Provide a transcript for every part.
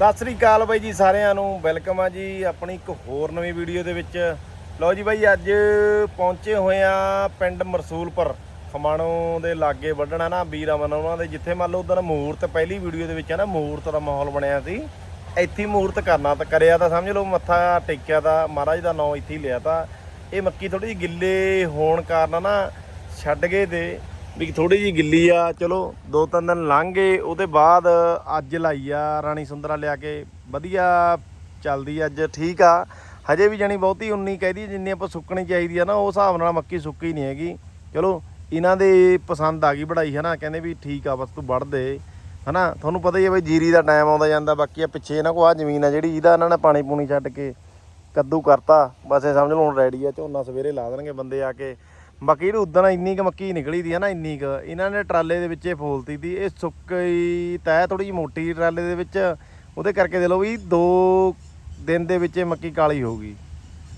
ਸਤਿ ਸ੍ਰੀ ਅਕਾਲ ਬਾਈ ਜੀ ਸਾਰਿਆਂ ਨੂੰ, ਵੈਲਕਮ ਆ ਜੀ ਆਪਣੀ ਇੱਕ ਹੋਰ ਨਵੀਂ ਵੀਡੀਓ ਦੇ ਵਿੱਚ। ਲਓ ਜੀ ਬਾਈ, ਅੱਜ ਪਹੁੰਚੇ ਹੋਏ ਆ ਪਿੰਡ ਮਰਸੂਲਪੁਰ, ਖਮਾਣੋ ਦੇ ਲਾਗੇ ਵੱਢਣਾ ਨਾ ਵੀਰ ਅਮਨ ਉਹਨਾਂ ਦੇ, ਜਿੱਥੇ ਮੰਨ ਲਓ ਉਦੋਂ ਮਹੂਰਤ ਪਹਿਲੀ ਵੀਡੀਓ ਦੇ ਵਿੱਚ ਹੈ ਨਾ, ਮੂਰਤ ਦਾ ਮਾਹੌਲ ਬਣਿਆ ਸੀ। ਇੱਥੇ ਮਹੂਰਤ ਕਰਨਾ ਤਾਂ ਕਰਿਆ ਤਾਂ ਸਮਝ ਲਓ, ਮੱਥਾ ਟੇਕਿਆ ਤਾਂ, ਮਹਾਰਾਜ ਦਾ ਨਾਮ ਇੱਥੇ ਹੀ ਲਿਆ ਤਾਂ। ਇਹ ਮੱਕੀ ਥੋੜੀ ਜਿਹੀ ਗਿੱਲੇ ਹੋਣ ਕਾਰਨ ਨਾ, ਛੱਡ ਗਏ ਤੇ ਵੀ ਥੋੜੀ ਜਿਹੀ ਗਿੱਲੀ ਆ, ਚਲੋ, ਦੋ ਤਿੰਨ ਦਿਨ ਲੰਘ ਗਏ ਉਹਦੇ ਬਾਅਦ ਅੱਜ ਲਾਈ ਆ, ਰਾਣੀ ਸੁੰਦਰਾ ਲਿਆ ਕੇ। ਵਧੀਆ ਚੱਲਦੀ ਅੱਜ, ਠੀਕ ਆ। ਹਜੇ ਵੀ ਜਾਣੀ ਬਹੁਤੀ ਉਨੀ ਕਹਿਦੀ ਜਿੰਨੀ ਆਪਾਂ ਸੁੱਕਣੀ ਚਾਹੀਦੀ ਆ ਨਾ, ਉਹ ਹਿਸਾਬ ਨਾਲ ਮੱਕੀ ਸੁੱਕੀ ਨਹੀਂ ਹੈਗੀ। ਚਲੋ, ਇਹਨਾਂ ਦੇ ਪਸੰਦ ਆ ਗਈ ਬੜਾਈ ਹੈ ਨਾ ਕਹਿੰਦੇ ਵੀ ਠੀਕ ਆ, ਬਸ ਤੂੰ ਵੜ ਦੇ, ਹਨਾ? ਤੁਹਾਨੂੰ ਪਤਾ ਹੀ ਹੈ ਬਈ, ਜੀਰੀ ਦਾ ਟਾਈਮ ਆਉਂਦਾ ਜਾਂਦਾ, ਬਾਕੀ ਆ ਪਿੱਛੇ ਇਹਨਾਂ ਕੋ ਆ ਜ਼ਮੀਨ ਆ ਜਿਹੜੀ, ਇਹਦਾ ਇਹਨਾਂ ਨੇ ਪਾਣੀ ਪੂਣੀ ਛੱਡ ਕੇ ਕੱਦੂ ਕਰਤਾ। ਬਸ ਇਹ ਸਮਝ ਲਓ, ਹੁਣ ਰੈਡੀ ਆ, ਝੋਨਾ ਸਵੇਰੇ ਲਾ ਦੇਣਗੇ ਬੰਦੇ ਆ ਕੇ। ਬਾਕੀ ਜਿਹੜੀ ਉਦਣ ਇੰਨੀ ਕ ਮੱਕੀ ਨਿਕਲੀ ਦੀ ਆ ਨਾ, ਇੰਨੀ ਕ। ਇਹਨਾਂ ਨੇ ਟਰਾਲੇ ਦੇ ਵਿੱਚ ਇਹ ਫੋਲਤੀ ਦੀ, ਇਹ ਸੁੱਕੀ ਤੈ ਥੋੜੀ ਜਿਹੀ ਮੋਟੀ ਟਰਾਲੇ ਦੇ ਵਿੱਚ। ਉਹਦੇ ਕਰਕੇ ਦੇ ਲਓ ਵੀ 2 ਦਿਨ ਦੇ ਵਿੱਚ ਇਹ ਮੱਕੀ ਕਾਲੀ ਹੋ ਗਈ।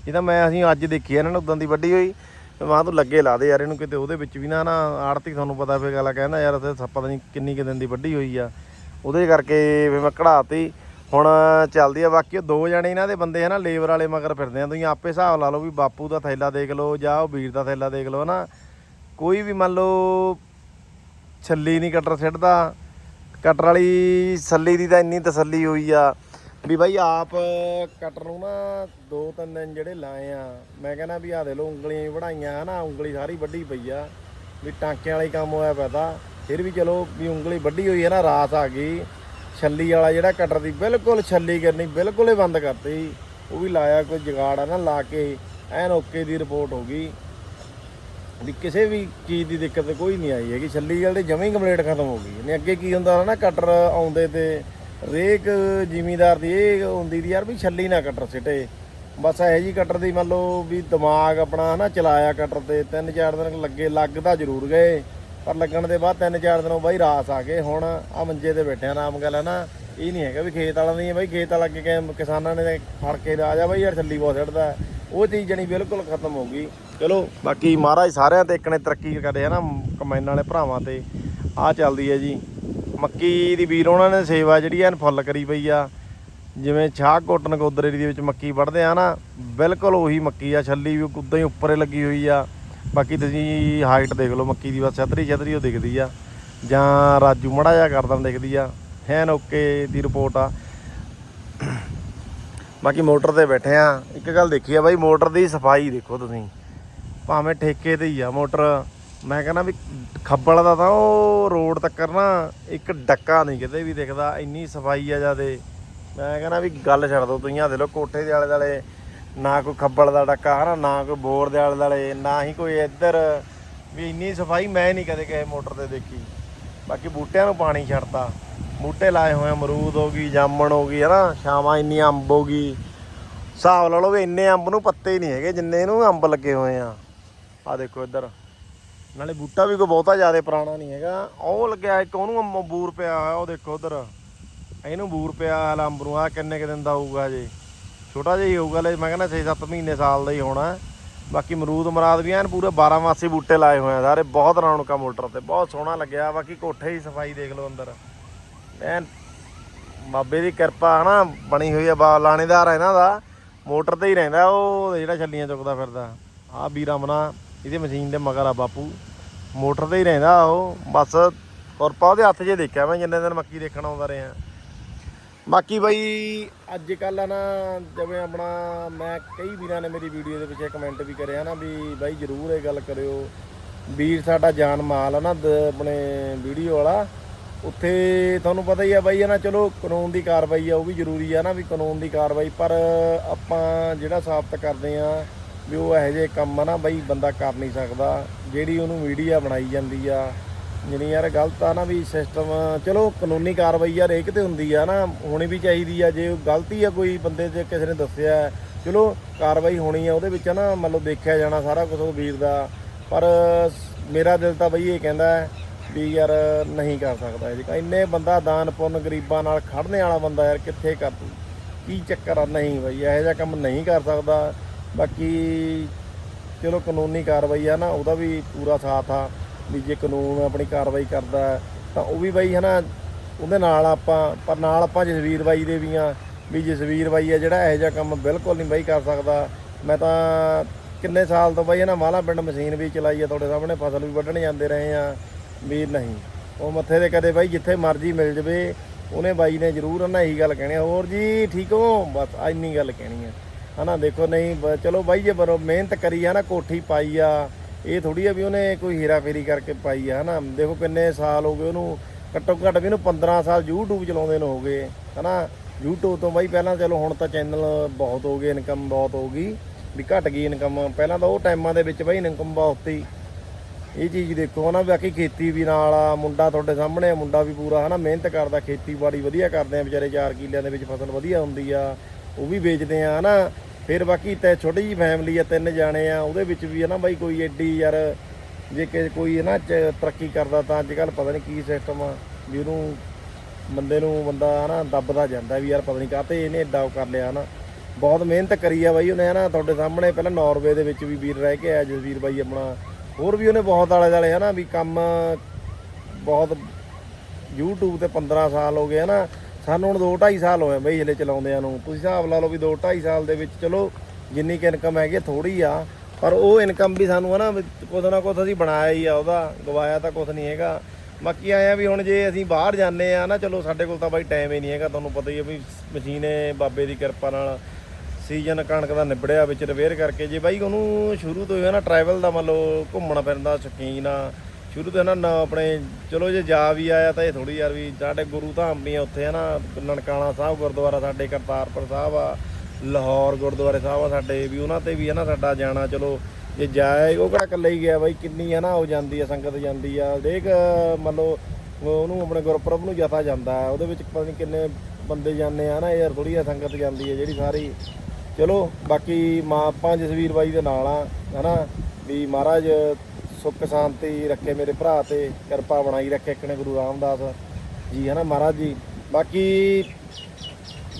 ਇਹ ਤਾਂ ਮੈਂ ਅਸੀਂ ਅੱਜ ਦੇਖੀ ਆ ਇਹਨਾਂ ਨੂੰ ਉਦੋਂ ਦੀ ਵੱਡੀ ਹੋਈ। ਤੇ ਮਾਂ ਤੂੰ ਲੱਗੇ ਲਾ ਦੇ ਯਾਰ, ਇਹਨੂੰ ਕਿਤੇ ਉਹਦੇ ਵਿੱਚ ਵੀ ਨਾ ਨਾ ਆੜਤੀ ਤੁਹਾਨੂੰ ਪਤਾ ਫੇ ਗੱਲ ਕਹਿੰਦਾ ਯਾਰ ਤੇ ਪਤਾ ਨਹੀਂ ਕਿੰਨੀ ਕੁ ਦਿਨ ਦੀ ਵੱਡੀ ਹੋਈ ਆ। ਉਹਦੇ ਕਰਕੇ ਵੀ ਮੈਂ ਕਢਾਤੀ। ਹੁਣ ਚੱਲਦੀ ਆ, ਬਾਕੀ ਉਹ ਦੋ ਜਣੇ ਇਹਨਾਂ ਦੇ ਬੰਦੇ ਆ ਨਾ ਲੇਬਰ ਵਾਲੇ ਮਗਰ ਫਿਰਦੇ ਆ। ਤੁਸੀਂ ਆਪੇ ਹਿਸਾਬ ਲਾ ਲਓ ਵੀ ਬਾਪੂ ਦਾ ਥੈਲਾ ਦੇਖ ਲਓ ਜਾਂ ਉਹ ਵੀਰ ਦਾ ਥੈਲਾ ਦੇਖ ਲਓ ਨਾ ਕੋਈ ਵੀ ਮੰਨ ਲਓ ਛੱਲੀ ਨਹੀਂ ਕਟਰ ਸਿੱਟਦਾ। ਕਟਰ ਵਾਲੀ ਸੱਲੀ ਦੀ ਤਾਂ ਇੰਨੀ ਤਸੱਲੀ ਹੋਈ ਆ ਵੀ ਬਾਈ ਆਪ ਕਟਰ ਨੂੰ ਨਾ ਦੋ ਤਿੰਨ ਦਿਨ ਜਿਹੜੇ ਲਾਏ ਆ, ਮੈਂ ਕਹਿੰਦਾ ਵੀ ਆ ਦੇ ਲੋ ਉਂਗਲੀਆਂ ਵੀ ਵੜਾਈਆਂ ਹਨਾ, ਉਂਗਲੀ ਸਾਰੀ ਵੱਡੀ ਪਈ ਆ। ਵੀ ਟਾਂਕਿਆਂ ਵਾਲਾ ਕੰਮ ਹੋਇਆ ਪਿਆ ਫਿਰ ਵੀ ਚਲੋ ਵੀ ਉਂਗਲੀ ਵੱਡੀ ਹੋਈ ਹੈ ਨਾ, ਰਾਤ ਆ ਗਈ। ਛੱਲੀ ਵਾਲਾ ਜਿਹੜਾ ਕਟਰ ਦੀ ਬਿਲਕੁਲ ਛੱਲੀ ਕਰਨੀ, ਬਿਲਕੁਲ ਹੀ ਬੰਦ ਕਰਤੀ। ਉਹ ਵੀ ਲਾਇਆ ਕੋਈ ਜਗਾੜ ਆ ਨਾ, ਲਾ ਕੇ ਐਨ ਓਕੇ ਦੀ ਰਿਪੋਰਟ ਹੋ ਗਈ। ਵੀ ਕਿਸੇ ਵੀ ਚੀਜ਼ ਦੀ ਦਿੱਕਤ ਕੋਈ ਨਹੀਂ ਆਈ ਹੈਗੀ। ਛੱਲੀ ਵਾਲੇ ਜਮੇ ਹੀ ਕੰਪਲੀਟ ਖਤਮ ਹੋ ਗਈ। ਨਹੀਂ, ਅੱਗੇ ਕੀ ਹੁੰਦਾ ਨਾ, ਕਟਰ ਆਉਂਦੇ ਤੇ ਰੇਕ ਜ਼ਿਮੀਦਾਰ ਦੀ ਇਹ ਹੁੰਦੀ ਦੀ ਯਾਰ ਵੀ ਛੱਲੀ ਨਾ ਕਟਰ ਸਿੱਟੇ। ਬਸ ਇਹ ਜੀ ਕਟਰ ਦੀ ਮੰਨ ਲਓ ਵੀ ਦਿਮਾਗ ਆਪਣਾ ਨਾ ਚਲਾਇਆ ਕਟਰ ਤੇ, ਤਿੰਨ ਚਾਰ ਦਿਨ ਲੱਗੇ ਲੱਗਦਾ ਜ਼ਰੂਰ ਗਏ। ਪਰ ਲੱਗਣ ਦੇ ਬਾਅਦ ਤਿੰਨ ਚਾਰ ਦਿਨੋਂ ਬਾਈ ਰਾਸ ਆ ਕੇ ਹੁਣ ਆ ਮੰਜੇ ਤੇ ਬੈਠੇ ਆਰਾਮ ਗੱਲ ਹੈ ਨਾ, ਇਹ ਨਹੀਂ ਹੈਗਾ ਵੀ ਖੇਤ ਵਾਲਾ ਨਹੀਂ ਹੈ ਬਾਈ, ਖੇਤ ਵਾਲਾ ਅੱਗੇ ਕਿਸਾਨਾਂ ਨੇ ਫੜ ਕੇ ਆ ਜਾ ਬਾਈ, ਯਾਰ ਛੱਲੀ ਬਹੁਤ ਸਿੱਟਦਾ। ਉਹ ਚੀਜ਼ ਜਣੀ ਬਿਲਕੁਲ ਖਤਮ ਹੋ ਗਈ। ਚਲੋ, ਬਾਕੀ ਮਹਾਰਾਜ ਸਾਰਿਆਂ ਤੇ ਇੱਕ ਨੇ ਤਰੱਕੀ ਕਰੇ ਹੈ ਨਾ ਕਮਾਈਨ ਵਾਲੇ ਭਰਾਵਾਂ ਤੇ। ਆ ਚੱਲਦੀ ਹੈ ਜੀ। ਮੱਕੀ ਦੀ ਵੀਰ ਉਹਨਾਂ ਨੇ ਸੇਵਾ ਜਿਹੜੀ ਐਨ ਫੁੱਲ ਕਰੀ ਪਈ ਆ। ਜਿਵੇਂ ਛਾਹ ਕੋਟਨ ਗੋਦਰੇ ਦੇ ਵਿੱਚ ਮੱਕੀ ਵੜਦੇ ਆ ਨਾ, ਬਿਲਕੁਲ ਉਹੀ ਮੱਕੀ ਆ, ਛੱਲੀ ਵੀ ਉਦਾਂ ਹੀ ਉੱਪਰੇ ਲੱਗੀ ਹੋਈ ਆ। ਬਾਕੀ ਤੁਸੀਂ ਹਾਈਟ ਦੇਖ ਲਓ, ਮੱਕੀ ਦੀ ਬਸ ਛਤਰੀ ਛਤਰੀ ਉਹ ਦਿਖਦੀ ਆ। ਜਾਂ ਰਾਜੂ ਮੜਾ ਜਾ ਕਰਦਾ ਦਿਖਦੀ ਆ। ਐਨ ਓਕੇ ਦੀ ਰਿਪੋਰਟ ਆ। ਬਾਕੀ ਮੋਟਰ ਤੇ ਬੈਠੇ ਆ। ਇੱਕ ਗੱਲ ਦੇਖੀ ਆ ਬਾਈ, ਮੋਟਰ ਦੀ ਸਫ਼ਾਈ ਦੇਖੋ ਤੁਸੀਂ। ਭਾਵੇਂ ਠੇਕੇ ਤੇ ਹੀ ਆ ਮੋਟਰ। ਮੈਂ ਕਹਿੰਦਾ ਵੀ ਖੱਬਲ ਦਾ ਤਾਂ ਉਹ ਰੋਡ ਤੱਕ ਨਾ ਇੱਕ ਡੱਕਾ ਨਹੀਂ ਕਿਤੇ ਵੀ ਦਿਖਦਾ। ਇੰਨੀ ਸਫ਼ਾਈ ਆ ਜਾਦੇ ਮੈਂ ਕਹਿੰਦਾ ਵੀ ਗੱਲ ਛੱਡ ਦੋ ਤੁਸੀਂ। ਆ ਦੇ ਲੋ ਕੋਠੇ ਦੇ ਆਲੇ ਦੁਆਲੇ ਨਾ ਕੋਈ ਖੱਬਲ ਦਾ ਡੱਕਾ ਹਨਾ, ਨਾ ਕੋਈ ਬੋਰ ਦੇ ਆਲੇ ਦੁਆਲੇ, ਨਾ ਹੀ ਕੋਈ ਇੱਧਰ। ਵੀ ਇੰਨੀ ਸਫ਼ਾਈ ਮੈਂ ਨਹੀਂ ਕਦੇ ਕਿਸੇ ਮੋਟਰ ਤੇ ਦੇਖੀ। ਬਾਕੀ ਬੂਟਿਆਂ ਨੂੰ ਪਾਣੀ ਛੱਡਤਾ। ਬੂਟੇ ਲਾਏ ਹੋਏ ਅਮਰੂਦ ਹੋ ਗਈ, ਜਾਮਣ ਹੋ ਗਈ, ਹਨਾ, ਛਾਵਾਂ ਇੰਨੀ ਅੰਬ ਹੋ ਗਈ। ਹਿਸਾਬ ਲਾ ਲਓ ਵੀ ਇੰਨੇ ਅੰਬ ਨੂੰ ਪੱਤੇ ਹੀ ਨਹੀਂ ਹੈਗੇ, ਜਿੰਨੇ ਇਹਨੂੰ ਅੰਬ ਲੱਗੇ ਹੋਏ ਆ। ਆ ਦੇਖੋ ਇੱਧਰ। ਨਾਲੇ ਬੂਟਾ ਵੀ ਕੋਈ ਬਹੁਤਾ ਜ਼ਿਆਦਾ ਪੁਰਾਣਾ ਨਹੀਂ ਹੈਗਾ। ਉਹ ਲੱਗਿਆ ਇੱਕ, ਉਹਨੂੰ ਅੰਬ ਬੂਰ ਪਿਆ ਹੋਇਆ, ਉਹ ਦੇਖੋ ਉਧਰ। ਇਹਨੂੰ ਬੂਰ ਪਿਆ ਹਾਲ ਅੰਬ ਨੂੰ ਆ ਕਿੰਨੇ ਕੁ ਦਿਨ ਦਾ ਹੋਊਗਾ ਜੇ। ਛੋਟਾ ਜਿਹਾ ਹੀ ਹੋਊਗਾ ਲੈ, ਮੈਂ ਕਹਿੰਦਾ 6-7 ਮਹੀਨੇ ਸਾਲ ਦਾ ਹੀ ਹੋਣਾ। ਬਾਕੀ ਮਰੂਦ ਮਰਾਦ ਵੀ ਐਨ ਪੂਰੇ 12 ਮਾਸੀ ਬੂਟੇ ਲਾਏ ਹੋਏ ਆ ਸਾਰੇ, ਬਹੁਤ ਰੌਣਕਾਂ ਮੋਟਰ ਤੇ, ਬਹੁਤ ਸੋਹਣਾ ਲੱਗਿਆ। ਬਾਕੀ ਕੋਠੇ ਦੀ ਸਫ਼ਾਈ ਦੇਖ ਲਓ ਅੰਦਰ। ਐਨ ਬਾਬੇ ਦੀ ਕਿਰਪਾ ਹਨਾ, ਬਣੀ ਹੋਈ ਆ, ਬਾ, ਲਾਣੇਦਾਰ ਆ ਇਹਨਾਂ ਦਾ, ਮੋਟਰ ਤੇ ਹੀ ਰਹਿੰਦਾ, ਉਹ ਜਿਹੜਾ ਛੱਲੀਆਂ ਚੁੱਕਦਾ ਫਿਰਦਾ। ਆ ਵੀਰਾ ਮਨਾ, ਇਹਦੇ ਮਸ਼ੀਨ ਦੇ ਮਗਰ ਆ ਬਾਪੂ। ਮੋਟਰ ਤੇ ਹੀ ਰਹਿੰਦਾ ਉਹ, ਬਸ ਕੁਰਪਾ ਉਹਦੇ ਹੱਥ 'ਚ ਦੇਖਿਆ ਮੈਂ, ਜਿੰਨੇ ਦਿਨ ਮੱਕੀ ਦੇਖਣ ਆਉਂਦਾ ਰਿਹਾ। ਬਾਕੀ ਬਾਈ ਅੱਜ ਕੱਲ ਨਾ, ਜਿਵੇਂ ਆਪਣਾ ਮੈਂ ਕਈ ਵੀਰਾਂ ਨੇ ਮੇਰੀ ਵੀਡੀਓ ਦੇ ਪਿੱਛੇ ਕਮੈਂਟ ਵੀ ਕਰਿਆ ਨਾ ਵੀ ਬਾਈ ਜਰੂਰ ਇਹ ਗੱਲ ਕਰਿਓ। ਵੀਰ ਸਾਡਾ ਜਾਨ ਮਾਲ ਆ ਨਾ ਦ- ਆਪਣੇ ਵੀਡੀਓ ਵਾਲਾ। ਉੱਥੇ ਤੁਹਾਨੂੰ ਪਤਾ ਹੀ ਆ ਬਾਈ ਹੈ ਨਾ ਚਲੋ ਕਾਨੂੰਨ ਦੀ ਕਾਰਵਾਈ ਆ, ਉਹ ਵੀ ਜ਼ਰੂਰੀ ਆ ਨਾ ਵੀ ਕਾਨੂੰਨ ਦੀ ਕਾਰਵਾਈ, ਪਰ ਆਪਾਂ ਜਿਹੜਾ ਸਾਬਤ ਕਰਦੇ ਆ ਵੀ ਉਹ ਇਹੋ ਜਿਹੇ ਕੰਮ ਆ ਨਾ ਬਾਈ ਬੰਦਾ ਕਰ ਨਹੀਂ ਸਕਦਾ। ਜਿਹੜੀ ਉਹਨੂੰ ਮੀਡੀਆ ਬਣਾਈ ਜਾਂਦੀ ਆ ਜਿਹੜੀ ਯਾਰ ਗਲਤ ਆ ਨਾ ਵੀ ਸਿਸਟਮ ਚਲੋ ਕਾਨੂੰਨੀ ਕਾਰਵਾਈ ਯਾਰ ਇੱਕ ਤੇ ਹੁੰਦੀ ਆ ਨਾ, ਹੋਣੀ ਵੀ ਚਾਹੀਦੀ ਆ, ਜੇ ਗਲਤੀ ਆ ਕੋਈ ਬੰਦੇ ਤੇ ਕਿਸੇ ਨੇ ਦੱਸਿਆ, ਚਲੋ ਕਾਰਵਾਈ ਹੋਣੀ ਆ, ਉਹਦੇ ਵਿੱਚ ਨਾ ਮਤਲਬ ਦੇਖਿਆ ਜਾਣਾ ਸਾਰਾ ਕੁਝ ਉਹ ਵੀਰ ਦਾ, ਪਰ ਮੇਰਾ ਦਿਲ ਤਾਂ ਬਈ ਇਹ ਕਹਿੰਦਾ ਹੈ ਵੀ ਯਾਰ ਨਹੀਂ ਕਰ ਸਕਦਾ ਇਹ ਇੰਨੇ ਬੰਦਾ ਦਾਨ ਪੁੰਨ ਗਰੀਬਾਂ ਨਾਲ ਖੜਨੇ ਵਾਲਾ ਬੰਦਾ ਯਾਰ ਕਿੱਥੇ ਕਰ ਦੂ? ਕੀ ਚੱਕਰ ਆ ਨਹੀਂ ਬਈ, ਇਹੋ ਜਿਹਾ ਕੰਮ ਨਹੀਂ ਕਰ ਸਕਦਾ। ਬਾਕੀ ਚਲੋ ਕਾਨੂੰਨੀ ਕਾਰਵਾਈ ਆ ਨਾ, ਉਹਦਾ ਵੀ ਪੂਰਾ ਸਾਥ ਆ। ਵੀ ਜੇ ਕਾਨੂੰਨ ਆਪਣੀ ਕਾਰਵਾਈ ਕਰਦਾ ਤਾਂ ਉਹ ਵੀ ਬਈ ਹਨਾ, ਉਹਦੇ ਨਾਲ ਆਪਾਂ, ਪਰ ਨਾਲ ਆਪਾਂ ਜਸਵੀਰ ਬਾਈ ਦੇ ਵੀ ਆ ਵੀ ਜਸਵੀਰ ਬਾਈ ਆ ਜਿਹੜਾ ਇਹੋ ਜਿਹਾ ਕੰਮ ਬਿਲਕੁਲ ਨਹੀਂ ਬਾਈ ਕਰ ਸਕਦਾ। ਮੈਂ ਤਾਂ ਕਿੰਨੇ ਸਾਲ ਤੋਂ ਬਾਈ ਇਹਨਾਂ ਮਾਲਾ ਪਿੰਡ ਮਸ਼ੀਨ ਵੀ ਚਲਾਈ ਆ, ਤੁਹਾਡੇ ਸਾਹਮਣੇ ਫਸਲ ਵੀ ਵੱਢਣ ਜਾਂਦੇ ਰਹੇ ਆ, ਵੀ ਨਹੀਂ। ਉਹ ਮੱਥੇ ਦੇ ਕਦੇ ਬਾਈ ਜਿੱਥੇ ਮਰਜ਼ੀ ਮਿਲ ਜਵੇ, ਉਹਨੇ ਬਾਈ ਨੇ ਜ਼ਰੂਰ ਉਹਨਾਂ ਇਹੀ ਗੱਲ ਕਹਿਣੀ ਹੋਰ ਜੀ ਠੀਕ ਹੋ? ਬਸ ਇੰਨੀ ਗੱਲ ਕਹਿਣੀ ਆ। ਹਨਾ ਦੇਖੋ, ਨਹੀਂ ਚਲੋ ਬਾਈ ਜੇ ਬਰੋ ਮਿਹਨਤ ਕਰੀ ਆ ਨਾ, ਕੋਠੀ ਪਾਈ ਆ ਇਹ ਥੋੜੀ ਆ ਵੀ ਉਹਨੇ ਕੋਈ ਹੀਰਾ ਫੇਰੀ ਕਰਕੇ ਪਾਈ ਆ, ਹਨਾ? ਦੇਖੋ ਕਿੰਨੇ ਸਾਲ ਹੋ ਗਏ ਉਹਨੂੰ, ਘੱਟੋ ਘੱਟ ਵੀ ਉਹਨੂੰ 15 ਸਾਲ YouTube ਚਲਾਉਂਦੇ ਨੂੰ ਹੋ ਗਏ, ਹਨਾ? YouTube ਤੋਂ ਬਾਈ ਪਹਿਲਾਂ ਚਲੋ ਹੁਣ ਤਾਂ ਚੈਨਲ ਬਹੁਤ ਹੋ ਗਏ ਇਨਕਮ ਬਹੁਤ ਹੋ ਗਈ, ਵੀ ਘਟ ਗਈ ਇਨਕਮ ਪਹਿਲਾਂ ਤਾਂ ਉਹ ਟਾਈਮਾਂ ਦੇ ਵਿੱਚ ਬਾਈ ਇਨਕਮ ਬਹੁਤ ਸੀ। ਇਹ ਚੀਜ਼ ਦੇਖੋ, ਹਨਾ? ਬਾਕੀ ਖੇਤੀ ਵੀ ਨਾਲ ਆ, ਮੁੰਡਾ ਤੁਹਾਡੇ ਸਾਹਮਣੇ ਆ, ਮੁੰਡਾ ਵੀ ਪੂਰਾ, ਹਨਾ? ਮਿਹਨਤ ਕਰਦਾ, ਖੇਤੀਬਾੜੀ ਵਧੀਆ ਕਰਦੇ ਆ, ਵਿਚਾਰੇ 4 ਕਿੱਲਿਆਂ ਦੇ ਵਿੱਚ ਫਸਲ ਵਧੀਆ ਹੁੰਦੀ ਆ, ਉਹ ਵੀ ਵੇਚਦੇ ਆ, ਹਨਾ? ਫਿਰ ਬਾਕੀ ਤੇ ਛੋਟੀ ਜੀ ਫੈਮਿਲੀ ਆ, ਤਿੰਨ ਜਾਣੇ ਆ, ਉਹਦੇ ਵਿੱਚ ਵੀ ਹੈ ਨਾ ਬਾਈ ਕੋਈ ਐਡੀ ਯਾਰ, ਜੇ ਕਿ ਕੋਈ ਹਨਾ ਚ- ਤਰੱਕੀ ਕਰਦਾ ਤਾਂ ਅੱਜ ਕੱਲ ਪਤਾ ਨਹੀਂ ਕੀ ਸਿਸਟਮ ਆ, ਵੀ ਉਹਨੂੰ ਬੰਦੇ ਨੂੰ ਬੰਦਾ ਹਨਾ ਦੱਬਦਾ ਜਾਂਦਾ ਵੀ ਯਾਰ ਪਤਾ ਨਹੀਂ ਕਾਹਤੇ ਇਹਨੇ ਐਡਾ ਕਰ ਲਿਆ ਹਨਾ। ਬਹੁਤ ਮਿਹਨਤ ਕਰੀ ਆ ਬਾਈ ਉਹਨੇ ਹਨਾ, ਤੁਹਾਡੇ ਸਾਹਮਣੇ ਪਹਿਲਾਂ ਨਾਰਵੇ ਦੇ ਵਿੱਚ ਵੀ ਵੀਰ ਰਹਿ ਕੇ ਆਇਆ, ਜਸਵੀਰ ਬਾਈ ਆਪਣਾ, ਹੋਰ ਵੀ ਉਹਨੇ ਬਹੁਤ ਆਲੇ ਦੁਆਲੇ ਹਨਾ, ਵੀ ਕੰਮ ਬਹੁਤ, YouTube ਤੇ 15 ਸਾਲ ਹੋ ਗਏ ਹਨਾ ਸਾਨੂੰ ਹੁਣ 2 2.5 ਸਾਲ ਹੋਏ ਬਈ ਹਲੇ ਚਲਾਉਂਦਿਆਂ ਨੂੰ। ਤੁਸੀਂ ਹਿਸਾਬ ਲਾ ਲਓ ਵੀ 2 2.5 ਸਾਲ ਦੇ ਵਿੱਚ ਚਲੋ, ਜਿੰਨੀ ਕਿ ਇਨਕਮ ਹੈਗੀ ਥੋੜੀ ਆ, ਪਰ ਉਹ ਇਨਕਮ ਵੀ ਸਾਨੂੰ ਹਨਾ, ਵੀ ਕੁਛ ਨਾ ਕੁਛ ਅਸੀਂ ਬਣਾਇਆ ਹੀ ਆ ਉਹਦਾ, ਗਵਾਇਆ ਤਾਂ ਕੁਛ ਨਹੀਂ ਹੈਗਾ। ਬਾਕੀ ਆਇਆ ਵੀ ਹੁਣ ਜੇ ਅਸੀਂ ਬਾਹਰ ਜਾਂਦੇ ਆ ਨਾ, ਚਲੋ ਸਾਡੇ ਕੋਲ ਤਾਂ ਬਾਈ ਟਾਈਮ ਹੀ ਨਹੀਂ ਹੈਗਾ, ਤੁਹਾਨੂੰ ਪਤਾ ਹੀ ਆ ਵੀ ਮਸ਼ੀਨੇ ਬਾਬੇ ਦੀ ਕਿਰਪਾ ਨਾਲ ਸੀਜ਼ਨ ਕਣਕ ਦਾ ਨਿਬੜਿਆ ਵਿੱਚ ਰਿਪੇਅਰ ਕਰਕੇ। ਜੇ ਬਾਈ ਉਹਨੂੰ ਸ਼ੁਰੂ ਤੋਂ ਹੀ ਨਾ ਟਰੈਵਲ ਦਾ ਮੰਨ ਲਓ ਘੁੰਮਣ ਫਿਰਨ ਦਾ ਸ਼ੌਕੀਨ ਆ ਸ਼ੁਰੂ ਤੋਂ ਨਾ ਨਾ ਆਪਣੇ ਚਲੋ ਜੇ ਜਾ ਵੀ ਆਇਆ ਤਾਂ ਇਹ ਥੋੜੀ ਯਾਰ ਵੀ ਸਾਡੇ ਗੁਰੂ ਧਾਮ ਵੀ ਆ ਉੱਥੇ ਹਨਾ ਨਨਕਾਣਾ ਸਾਹਿਬ ਗੁਰਦੁਆਰਾ ਸਾਡੇ ਕਰਤਾਰਪੁਰ ਸਾਹਿਬ ਆ ਲਾਹੌਰ ਗੁਰਦੁਆਰੇ ਸਾਹਿਬ ਆ ਸਾਡੇ ਵੀ ਉਹਨਾਂ ਤੇ ਵੀ ਹਨਾ ਸਾਡਾ ਜਾਣਾ ਚਲੋ ਜੇ ਜਾਏ ਉਹ ਕਿਹੜਾ ਇਕੱਲੇ ਹੀ ਗਿਆ ਬਾਈ ਕਿੰਨੀ ਹਨਾ ਉਹ ਜਾਂਦੀ ਆ ਸੰਗਤ ਜਾਂਦੀ ਆ ਹਰੇਕ ਮੰਨ ਲਓ ਉਹਨੂੰ ਆਪਣੇ ਗੁਰਪੁਰਬ ਨੂੰ ਜਥਾ ਜਾਂਦਾ ਹੈ, ਉਹਦੇ ਵਿੱਚ ਪਤਾ ਨਹੀਂ ਕਿੰਨੇ ਬੰਦੇ ਜਾਂਦੇ ਆ ਨਾ ਯਾਰ ਥੋੜੀ ਆ ਸੰਗਤ ਜਾਂਦੀ ਹੈ ਜਿਹੜੀ ਸਾਰੀ। ਚਲੋ ਬਾਕੀ ਮਾਂ ਆਪਾਂ ਜਸਵੀਰ ਬਾਈ ਦੇ ਨਾਲ ਆ ਹਨਾ ਵੀ ਮਹਾਰਾਜ ਸੁੱਖ ਸ਼ਾਂਤੀ ਰੱਖੇ ਮੇਰੇ ਭਰਾ ਤੇ, ਕਿਰਪਾ ਬਣਾਈ ਰੱਖੇ ਇੱਕ ਨੇ ਗੁਰੂ ਰਾਮਦਾਸ ਜੀ, ਹਨਾ ਮਹਾਰਾਜ ਜੀ। ਬਾਕੀ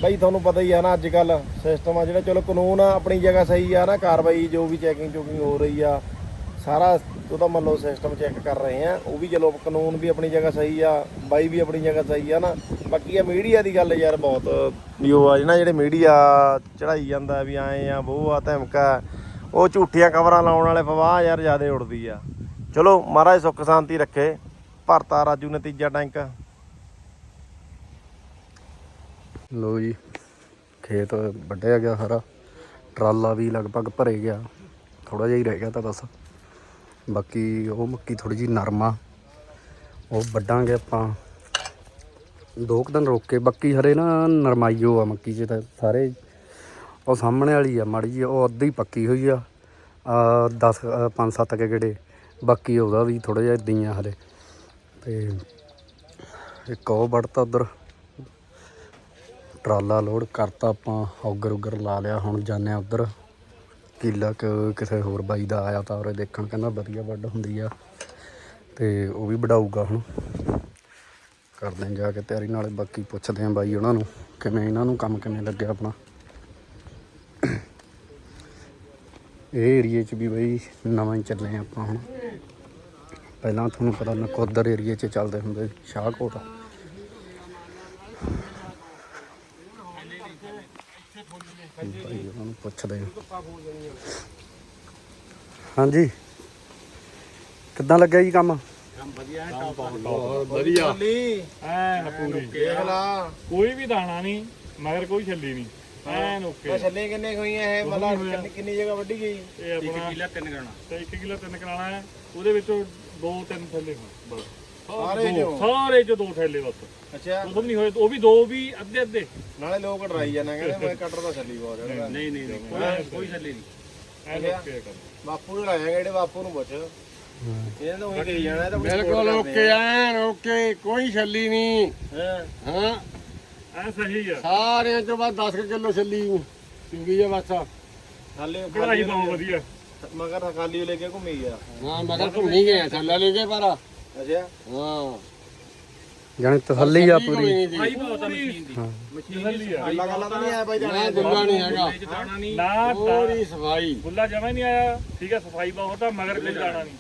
ਬਾਈ ਤੁਹਾਨੂੰ ਪਤਾ ਹੀ ਆ ਨਾ ਅੱਜ ਕੱਲ ਸਿਸਟਮ ਆ ਜਿਹੜਾ, ਚਲੋ ਕਾਨੂੰਨ ਆ, ਆਪਣੀ ਜਗ੍ਹਾ ਸਹੀ ਆ ਨਾ, ਕਾਰਵਾਈ ਜੋ ਵੀ ਚੈਕਿੰਗ ਚੁਕਿੰਗ ਹੋ ਰਹੀ ਆ, ਸਾਰਾ ਉਹਦਾ ਮੰਨ ਲਓ ਸਿਸਟਮ ਚੈੱਕ ਕਰ ਰਹੇ ਆ, ਉਹ ਵੀ ਚਲੋ ਕਾਨੂੰਨ ਵੀ ਆਪਣੀ ਜਗ੍ਹਾ ਸਹੀ ਆ, ਬਾਈ ਵੀ ਆਪਣੀ ਜਗ੍ਹਾ ਸਹੀ ਆ ਨਾ। ਬਾਕੀ ਆ ਮੀਡੀਆ ਦੀ ਗੱਲ ਯਾਰ ਬਹੁਤ ਵੀ ਉਹ ਆ ਜਿਹੜਾ ਜਿਹੜੇ ਮੀਡੀਆ ਚੜਾਈ ਜਾਂਦਾ ਵੀ ਆਏ ਆ ਉਹ ਆ, ਧਮਕਾ, ਉਹ ਝੂਠੀਆਂ ਖਬਰਾਂ ਲਾਉਣ ਵਾਲੇ ਫਵਾਹ ਯਾਰ ਜਿਆਦੇ ਉੜਦੀ ਆ। ਚਲੋ ਮਹਾਰਾਜ ਸੁੱਖ ਸ਼ਾਂਤੀ ਰੱਖੇ। ਭਰਤਾ ਰਾਜੂ ਨੇ ਤੀਜਾ ਟੈਂਕ। ਲੋ ਜੀ, ਖੇਤ ਵੱਢਿਆ ਗਿਆ ਸਾਰਾ। ਟਰਾਲਾ ਵੀ ਲਗਭਗ ਭਰੇ ਗਿਆ। ਥੋੜਾ ਜਿਹਾ ਹੀ ਰਹਿ ਗਿਆ ਤਾਂ ਬਸ ਬਾਕੀ ਉਹ ਮੱਕੀ ਥੋੜੀ ਜੀ ਨਰਮ ਆ। ਉਹ ਵੱਢਾਂਗੇ ਆਪਾਂ। ਦੋ ਕੁ ਦਿਨ ਰੋਕ ਕੇ। ਬਾਕੀ ਹਰੇ ਨਾ ਨਰਮਾਈਓ ਆ ਮੱਕੀ 'ਚ ਤਾਂ ਸਾਰੇ। ਉਹ ਸਾਹਮਣੇ ਵਾਲੀ ਆ, ਮਾੜੀ ਜੀ ਉਹ ਅੱਧੀ ਪੱਕੀ ਹੋਈ ਆ। ਆ 10 5 7 ਕੇ ਗੇੜੇ। ਬਾਕੀ ਉਹਦਾ ਵੀ ਥੋੜਾ ਜਿਹਾ ਇਦਾਂ ਹੀ ਆ ਹਲੇ। ਤੇ ਇੱਕ ਉਹ ਵੜਤਾ ਉਧਰ। ਟਰਾਲਾ ਲੋਡ ਕਰਤਾ ਆਪਾਂ, ਔਗਰ ਉਗਰ ਲਾ ਲਿਆ, ਹੁਣ ਜਾਂਦੇ ਆ ਉਧਰ। ਕਿਲਾ ਕੁ ਕਿਸੇ ਹੋਰ ਬਾਈ ਦਾ ਆਇਆ ਤਾਂ ਉਰੇ ਦੇਖਣ, ਕਹਿੰਦਾ ਵਧੀਆ ਵੱਢ ਹੁੰਦੀ ਆ। ਤੇ ਉਹ ਵੀ ਵਢਾਊਗਾ ਹੁਣ। ਕਰਦੇ ਆਂ ਜਾ ਕੇ ਤਿਆਰੀ, ਨਾਲੇ ਬਾਕੀ ਪੁੱਛਦੇ ਆਂ ਬਾਈ ਉਹਨਾਂ ਨੂੰ, ਕਿਵੇਂ ਇਹਨਾਂ ਨੂੰ ਕੰਮ ਕਿਵੇਂ ਲੱਗਿਆ ਆਪਣਾ। ਇਹ ਏਰੀਏ 'ਚ ਵੀ ਬਈ ਨਵਾਂ ਹੀ ਚੱਲੇ ਆਪਾਂ ਹੁਣ। ਪਹਿਲਾਂ ਤੁਹਾਨੂੰ ਪਤਾ ਨਕੋਦਰ ਏਰੀਏ 'ਚ ਚੱਲਦੇ ਹੁੰਦੇ ਸ਼ਾਹਕੋਟ। ਭਾਈ ਉਹਨਾਂ ਨੂੰ ਪੁੱਛਦੇ ਹਾਂ ਹਾਂਜੀ। ਕਿੱਦਾਂ ਲੱਗਿਆ ਜੀ ਕੰਮ? ਵਧੀਆ। ਲਈ ਐਨ ਪੂਰੀ। ਦੇਖ ਲਾ ਕੋਈ ਵੀ ਦਾਣਾ ਨਹੀਂ ਮਗਰ ਕੋਈ ਛੱਲੀ ਨਹੀਂ। ਐਨ ਓਕੇ। ਛੱਲੇ ਕਿੰਨੇ ਹੋਈਆਂ ਇਹ ਮਤਲਬ ਕਿੰਨੀ- ਜਗ੍ਹਾ ਵੱਢੀ ਗਈ? ਇਹ ਆਪਣਾ 1 ਕਿਲੋ 3 ਕਰਾਣਾ ਤੇ 1 ਕਿਲੋ 3 ਕਰਾਣਾ ਹੈ। ਉਹਦੇ ਵਿੱਚੋਂ ਦੋ ਤਿੰਨ ਥੈਲੇ ਹੋਣ ਬਸ। ਸਾਰੇ ਦੋ, ਚੋਂ? ਸਾਰੇ ਚ ਦੋ ਥੈਲੇ ਬਸ। ਅੱਛਾ। ਉਹ ਨਹੀਂ ਹੋਏ ਉਹ ਵੀ ਦੋ ਵੀ ਅੱਧੇ ਅੱਧੇ। ਨਾਲੇ ਲੋਕ ਡਰਾਈ ਜਾਂਦੇ ਕਹਿੰਦੇ ਮੈਂ ਕਟਰ ਦਾ ਛੱਲੀ ਬਹੁਤ ਜਿਹੜਾ ਨਹੀਂ ਨਹੀਂ ਕੋਈ ਕੋਈ ਛੱਲੀ ਨਹੀਂ। ਐਨ ਓਕੇ ਕਰ। ਬਾਪੂ ਨੂੰ ਲਾਇਆ ਜਿਹੜੇ ਬਾਪੂ ਨੂੰ ਪੁੱਛ। ਜਾਣਾ ਬਿਲਕੁਲ ਓਕੇ ਐਨ ਓਕੇ ਕੋਈ ਛੱਲੀ ਨਹੀਂ। ਹਾਂ? ਹਾਂ। ਐ ਸਹੀ ਆ। ਸਾਰਿਆਂ ਚੋਂ ਬਸ 10 ਕਿਲੋ ਛੱਲੀ ਚੁੰਗੀ ਆ ਬਸ। ਖਾਲੀ ਕਢਾਈ ਬਹੁਤ ਵਧੀਆ। ਮਗਰ ਖਾਲੀ ਲੈ ਕੇ ਘੁੰਮੀ ਗਿਆ ਹਾਂ ਮਗਰ ਘੁੰਮੀ ਗਏ ਛੱਲਾ ਲੈ ਕੇ ਪਰ। ਅੱਛਾ। ਹਾਂ। ਜਾਣੀ ਤਸੱਲੀ ਆ ਪੂਰੀ। ਕੋਈ ਨਹੀਂ ਭਾਈ ਬਹੁਤ ਮਸ਼ੀਨ ਦੀ। ਮਸ਼ੀਨ ਦੀ ਆ। ਅੱਲਾ ਗੱਲਾਂ ਤਾਂ ਨਹੀਂ ਆਇਆ ਬਾਈ ਨਾ ਜਾਣੇ। ਦੁੱਲਾ ਨਹੀਂ ਹੈਗਾ। ਦਾਣਾ ਨਹੀਂ। ਨਾ ਪੂਰੀ ਸਫ਼ਾਈ। ਗੁੱਲਾ ਜਮਾ ਨਹੀਂ ਆਇਆ। ਠੀਕ ਹੈ ਸਫ਼ਾਈ ਬਹੁਤ ਆ ਮਗਰ ਕੋਈ ਦਾਣਾ ਨਹੀਂ।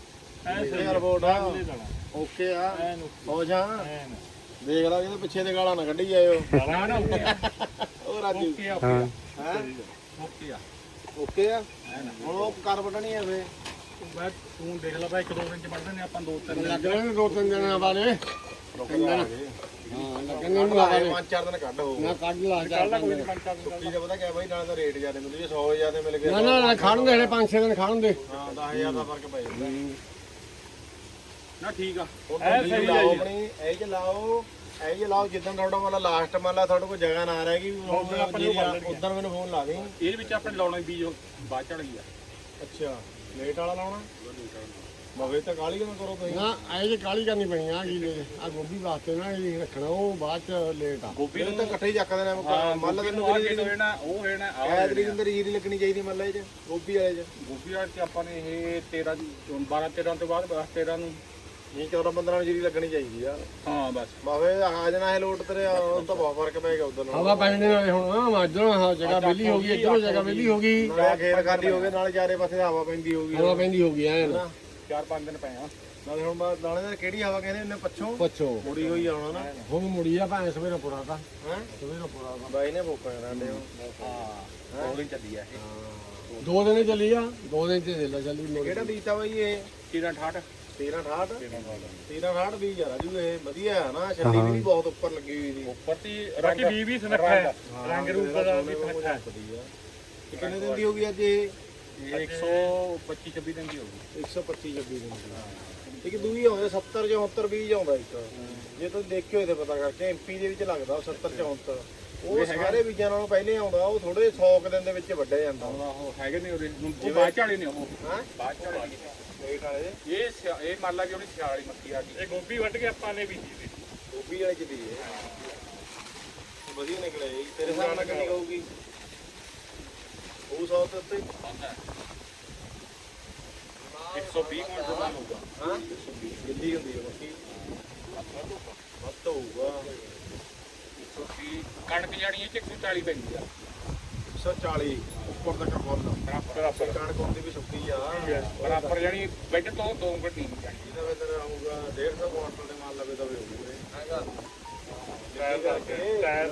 ਐ ਸਹੀ ਯਾਰ ਬੋਰਡ ਆ। ਦਾਣਾ ਓਕੇ ਆ। ਐਨ ਹੋ ਜਾ। ਐਨ। ਦੇਖ ਲਾ ਇਹਦੇ ਪਿੱਛੇ ਦੇ ਗਾਲਾਂ ਨਾ ਕੱਢੀ ਜਾਇਓ। ਨਾ ਨਾ ਓਕੇ ਆ ਉਹ ਰਾਜੂ। ਓਕੇ ਆ ਹਾਂ ਹੈ। ਓਕੇ ਆ। ਓਕੇ ਆ? ਹੁਣ ਉਹ ਕਰ ਐ ਵੇ ਮੈਂ ਤੂੰ ਦੇਖ ਲੈ ਭਾਈ ਇੱਕ ਦੋ ਦਿਨ ਚ ਵੱਢ ਦਿੰਦੇ ਆਪਾਂ ਦੋ ਤਿੰਨ ਦਿਨ ਲੱਗਣੇ ਨੇ ਦੋ ਤਿੰਨ ਦਿਨਾਂ ਵਾਲੇ ਹਾਂ ਲੱਗਣੇ ਨੂੰ ਵਾਲੇ ਪੰਜ ਚਾਰ ਦਿਨ ਕੱਢ ਹੋਊ ਨਾ ਕੱਢ ਲਾ ਚਾਰ ਕੋਈ ਪੰਜ ਚਾਰ ਦਿਨ ਕੀ ਦਾ ਪਤਾ ਕਿਆ ਬਾਈ ਨਾਲ ਦਾ ਰੇਟ ਜ਼ਿਆਦਾ ਮਿਲੂ ਜੇ 100 ਜ਼ਿਆਦਾ ਮਿਲ ਗਿਆ ਨਾ ਨਾ ਨਾ ਖਾਣ ਦੇ ਹਲੇ ਪੰਜ ਛੇ ਦਿਨ ਖਾਣ ਦੇ ਹਾਂ 10000 ਦਾ ਫ਼ਰਕ ਪੈ ਜਾਂਦਾ। ਨਾ ਠੀਕ ਆ। ਹੁਣ ਐ ਤੁਸੀਂ ਸਹੀ ਲਾਓ ਆ ਜੀ। ਆਪਣੀ ਇਹ ਚ ਲਾਓ ਇਹ ਚ ਲਾਓ ਜਿੱਦਾਂ ਤੁਹਾਡਾ ਮਤਲਬ ਲਾਸਟ ਮੰਨ ਲਾ ਤੁਹਾਡੇ ਕੋਲ ਜਗ੍ਹਾ ਨਾ ਰਹੇਗੀ ਉਦੋਂ ਆਪਾਂ ਨੂੰ ਕਰ ਲੈਣਗੇ। ਉਦੋਂ ਮੈਨੂੰ ਫੋਨ ਲਾ ਦੇ ਇਹਦੇ ਵਿੱਚ ਆਪਣੇ ਲਾਉਣਾ ਬੀਜ ਬਾਅਦ ਚੜ ਗਈ ਆ। ਅੱਛਾ ਲੇਟ ਵਾਲਾ ਲਾਉਣਾ? ਮਵੇ ਤਾਂ ਕਾਲੀ ਕਿਉਂ ਕਰੋ ਤੁਸੀਂ? ਨਾ ਇਹ ਜੇ ਕਾਲੀ ਕਰਨੀ ਪੈਣੀ ਆ ਕੀ ਆ ਗੋਭੀ ਵਾਸਤੇ ਨਾ ਇਹ ਰੱਖਣਾ ਉਹ ਬਾਅਦ ਚ ਲੇਟ ਆ। ਗੋਭੀ ਇਹ ਨੂੰ ਤਾਂ ਇਕੱਠੇ ਹੀ ਚੱਕ ਦੇਣਾ ਹਾਂ ਮੰਨ ਲਾ ਤੈਨੂੰ ਆ ਕਿਹੜੀ ਕੇ ਹੋਣਾ ਉਹ ਹੋਣਾ ਆ ਐ ਤਰੀਕ ਅੰਦਰ ਜੀਰੀ ਲੱਗਣੀ ਚਾਹੀਦੀ ਮੰਨ ਲਾ ਇਹ ਚ ਗੋਭੀ ਵਾਲੇ ਚ। ਗੋਭੀ ਵਾਲੇ ਚ ਆਪਾਂ ਨੇ ਇਹ 13 12 13 ਤੋਂ ਬਾਅਦ 13 ਨੂੰ ਨਹੀਂ 14 15 ਨੂੰ ਜੀਰੀ ਲੱਗਣੀ ਚਾਹੀਦੀ ਆ। ਹਾਂ ਬਸ। ਮਾਵੇ ਆ ਜਾਣਾ ਇਹ ਲੋਟ ਤੇਰੇ ਉਹ ਤਾਂ ਬਹੁਤ ਫ਼ਰਕ ਪੈ ਗਿਆ ਉਦੋਂ ਨਾਲ। ਹਵਾ ਪੈਣ ਦੇ ਨਾਲੇ ਹੁਣ ਮਾਜਰੋਂ ਹਾਂ ਜਗ੍ਹਾ ਵਿਹਲੀ ਹੋ ਗਈ ਇੱਧਰੋਂ ਜਗ੍ਹਾ ਵਿਹਲੀ ਹੋ ਗਈ। ਨਾਲੇ ਖੇਤ ਖਾਲੀ ਹੋ ਗਏ ਨਾਲੇ ਚਾਰੇ ਪਾਸੇ ਹਵਾ ਪੈਂਦੀ ਹੋਊਗੀ ਹਵਾ ਪੈਂਦੀ ਹੋ ਗਈ ਐਨ। ਹਨਾ? ਚਾਰ ਪੰਜ ਦਿਨ ਪਏ ਆ। ਨਾਲੇ ਹੁਣ ਨਾਲੇ ਦਾ ਕਿਹੜੀ ਹਵਾ ਕਹਿੰਦੇ ਉਹਨੇ ਪੱਛੋਂ। ਪੁੱਛੋ। ਮੁੜੀ ਹੋਈ ਆਉਣਾ ਨਾ। ਹੁਣ ਮੁੜੀ ਆ ਭਾਵੇਂ ਸਵੇਰੇ ਪੁਰਾ ਤਾਂ। ਹੈ? ਸਵੇਰੇ ਪੁਰਾ ਬਾਈ ਨੇ ਭੁੱਖਾ ਰਹਿੰਦੇ ਹੋ ਹਾਂ? ਹੋਰ ਹੀ ਚੱਲੀ ਆ ਇਹ। ਦੋ ਦਿਨ ਹੀ ਚੱਲੀ ਆ ਦੋ ਦਿਨ ਚ ਚੱਲਾ ਚੱਲੀ ਮੁੜ। ਕਿਹੜਾ ਬੀਜਤਾ ਬਾਈ ਇਹ? 13 68 13 68 13 68 ਬੀਜ ਆ ਰਾਜੂ ਇਹ। ਵਧੀਆ ਹੈ ਨਾ ਛੱਲੀ ਵੀ ਨੀ ਬਹੁਤ ਉੱਪਰ ਲੱਗੀ ਹੋਈ ਦੀ ਉੱਪਰ ਦੀ ਬਾਕੀ ਵੀ ਵੀ ਸੁਨੱਖਾ ਹੈ। ਰੰਗ। ਰੂਪ ਦਾ ਵੀ ਸੁਨੱਖਾ ਹੈ। ਇਹ ਕਿੰਨੇ ਦਿਨ ਦੀ ਹੋ ਗਈ ਅੱਜ ਇਹ? ਇਹ 125 26 ਦਿਨ ਦੀ ਹੋਊਗੀ 125 26 ਦਿਨ ਦੀ। ਇੱਕ ਦੂਈ ਆਉਂਦੇ 70 74 ਬੀਜ ਆਉਂਦਾ ਇੱਕ। ਜੇ ਤੁਸੀਂ ਦੇਖਿਓ ਇਹਦੇ ਪਤਾ ਕਰਕੇ ਐਮਪੀ ਦੇ ਵਿੱਚ ਲੱਗਦਾ ਉਹ 70 74 ਉਹ ਸਾਰੇ ਬੀਜਾਂ ਨਾਲੋਂ ਪਹਿਲੇ ਆਉਂਦਾ ਉਹ ਥੋੜੇ 100 ਕੁ ਦਿਨ ਦੇ ਵਿੱਚ ਵੱਢਿਆ ਜਾਂਦਾ। ਉਹ ਹੈਗੇ ਨੇ ਉਹਦੇ ਉਹ ਬਾਅਦ ਝਾੜੇ ਨੇ ਉਹ। ਹਾਂ? ਬਾਅਦ ਝਾੜੇ ਲੇਟ ਵਾਲੇ ਇਹ ਸਿਆ- ਇਹ ਮੰਨ ਲਾ ਕਿ ਉਹਦੀ ਸਿਆਲ ਵਾਲੀ ਮੱਕੀ ਆ ਗਈ। ਇਹ ਗੋਭੀ ਵੱਢ ਕੇ ਆਪਾਂ ਨੇ ਬੀਜੀ ਸੀ ਗੋਭੀ ਵਾਲੇ ਚ ਬੀਜ ਵਧੀਆ ਨਿਕਲਿਆ ਜੀ ਤੇਰੇ ਹਿਸਾਬ ਨਾਲ ਕਿੰਨੀ ਹੋਊਗੀ? ਉਹ 100 ਤੇ ਉੱਤੇ? 120 ਕੁਇੰਟਲ ਦਾ ਹੋਊਗਾ। ਹਾਂ? ਗਿੱਲੀ ਹੁੰਦੀ ਹੈ ਮੱਕੀ। ਵੱਧ ਹੋਊਗਾ। 130 ਕਣਕ ਜਾਣੀ ਇਹ ਚ 140 ਪੈਂਦੀ ਆ। 140 ਉੱਪਰ ਤੱਕ ਫੁੱਲ ਬਰਾਬਰ। ਕਣਕ ਹੁੰਦੀ ਵੀ ਸੁੱਕੀ ਆ। ਬਰਾਬਰ ਜਾਣੀ ਬੈਠ ਤੋਂ ਦੋ ਗੱਡੀ ਜਾਣੀ ਇਹਦਾ ਵੇ ਤੇਰਾ ਹੋਊਗਾ 150 ਕੁਆਂਟਲ ਦੇ ਮਾਲ ਲਵੇ ਤਾਂ ਵੀ ਹੋਊਗਾ। ਹੈਗਾ। ਟਾਇਰ ਟਾਇਰ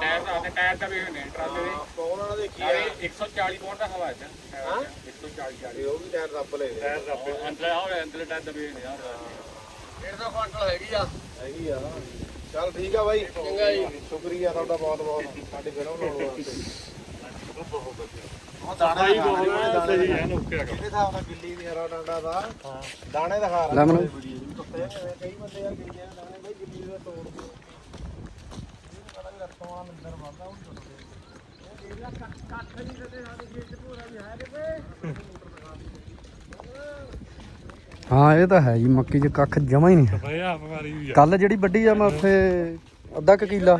ਟਾਇਰ ਦਾ ਤੇ ਟਾਇਰ ਦਾ ਵੀ ਨੇ ਟਰਾਲੇ ਦੇ। ਪਾਉਣ ਵਾਲਾ ਦੇਖੀ ਆ। ਸਾਰੇ 140 ਪੌਂਡ ਦਾ ਹਵਾ ਚ ਹਾਂ? 140 40 ਇਹ ਉਹ ਵੀ ਟਾਇਰ ਰੱਬ ਲੈ ਦੇ ਟਾਇਰ ਦਾ ਅੰਦਰ ਆ ਅੰਦਰ ਟਾਇਰ ਦਾ ਵੀ ਨੇ ਯਾਰ 1.5 ਕੁਆਂਟਲ ਹੈਗੀ ਆ। ਹੈਗੀ ਆ। ਚੱਲ ਠੀਕ ਆ ਬਾਈ। ਚੰਗਾ ਜੀ। ਸ਼ੁਕਰੀਆ ਤੁਹਾਡਾ ਬਹੁਤ ਬਹੁਤ। ਸਾਡੀ ਫਿਲਮ ਲਾਉਣ ਵਾਸਤੇ। ਉਹ ਦਾਣੇ ਬਹੁਤ ਸਹੀ ਹੈ ਓਕੇ ਆ ਇਹਦੇ ਹਿਸਾਬ ਨਾਲ ਗਿੱਲੀ ਦੀ ਹਰਾ ਡਾਂਡਾ ਦਾ। ਦਾਣੇ ਦਿਖਾ ਲੈ ਮੈਨੂੰ। ਕੁੱਤੇ ਐਵੇਂ ਕਈ ਬੰਦੇ ਆ ਗਿੱਲੀਆਂ ਦੇ ਦਾਣੇ ਬਈ ਗਿੱਲੀ ਦੇ ਤੋੜ ਕੇ। ਬੜਾ ਵੀ ਰੱਖੋਂ ਆ ਮਿੰਦਰ ਵਾਦਾ ਉਹ ਟੁੱਟਦੇ ਹਾਂ ਇਹ ਤਾਂ ਹੈ ਜੀ ਮੱਕੀ 'ਚ ਕੱਖ ਜਮਾ ਹੀ ਨਹੀਂ ਭਾਈ ਆ ਬਿਮਾਰੀ ਹੋਈ ਕੱਲ ਜਿਹੜੀ ਵੱਡੀ ਆ ਮੈਂ ਉੱਥੇ ਅੱਧਾ ਕੁ ਕਿੱਲਾ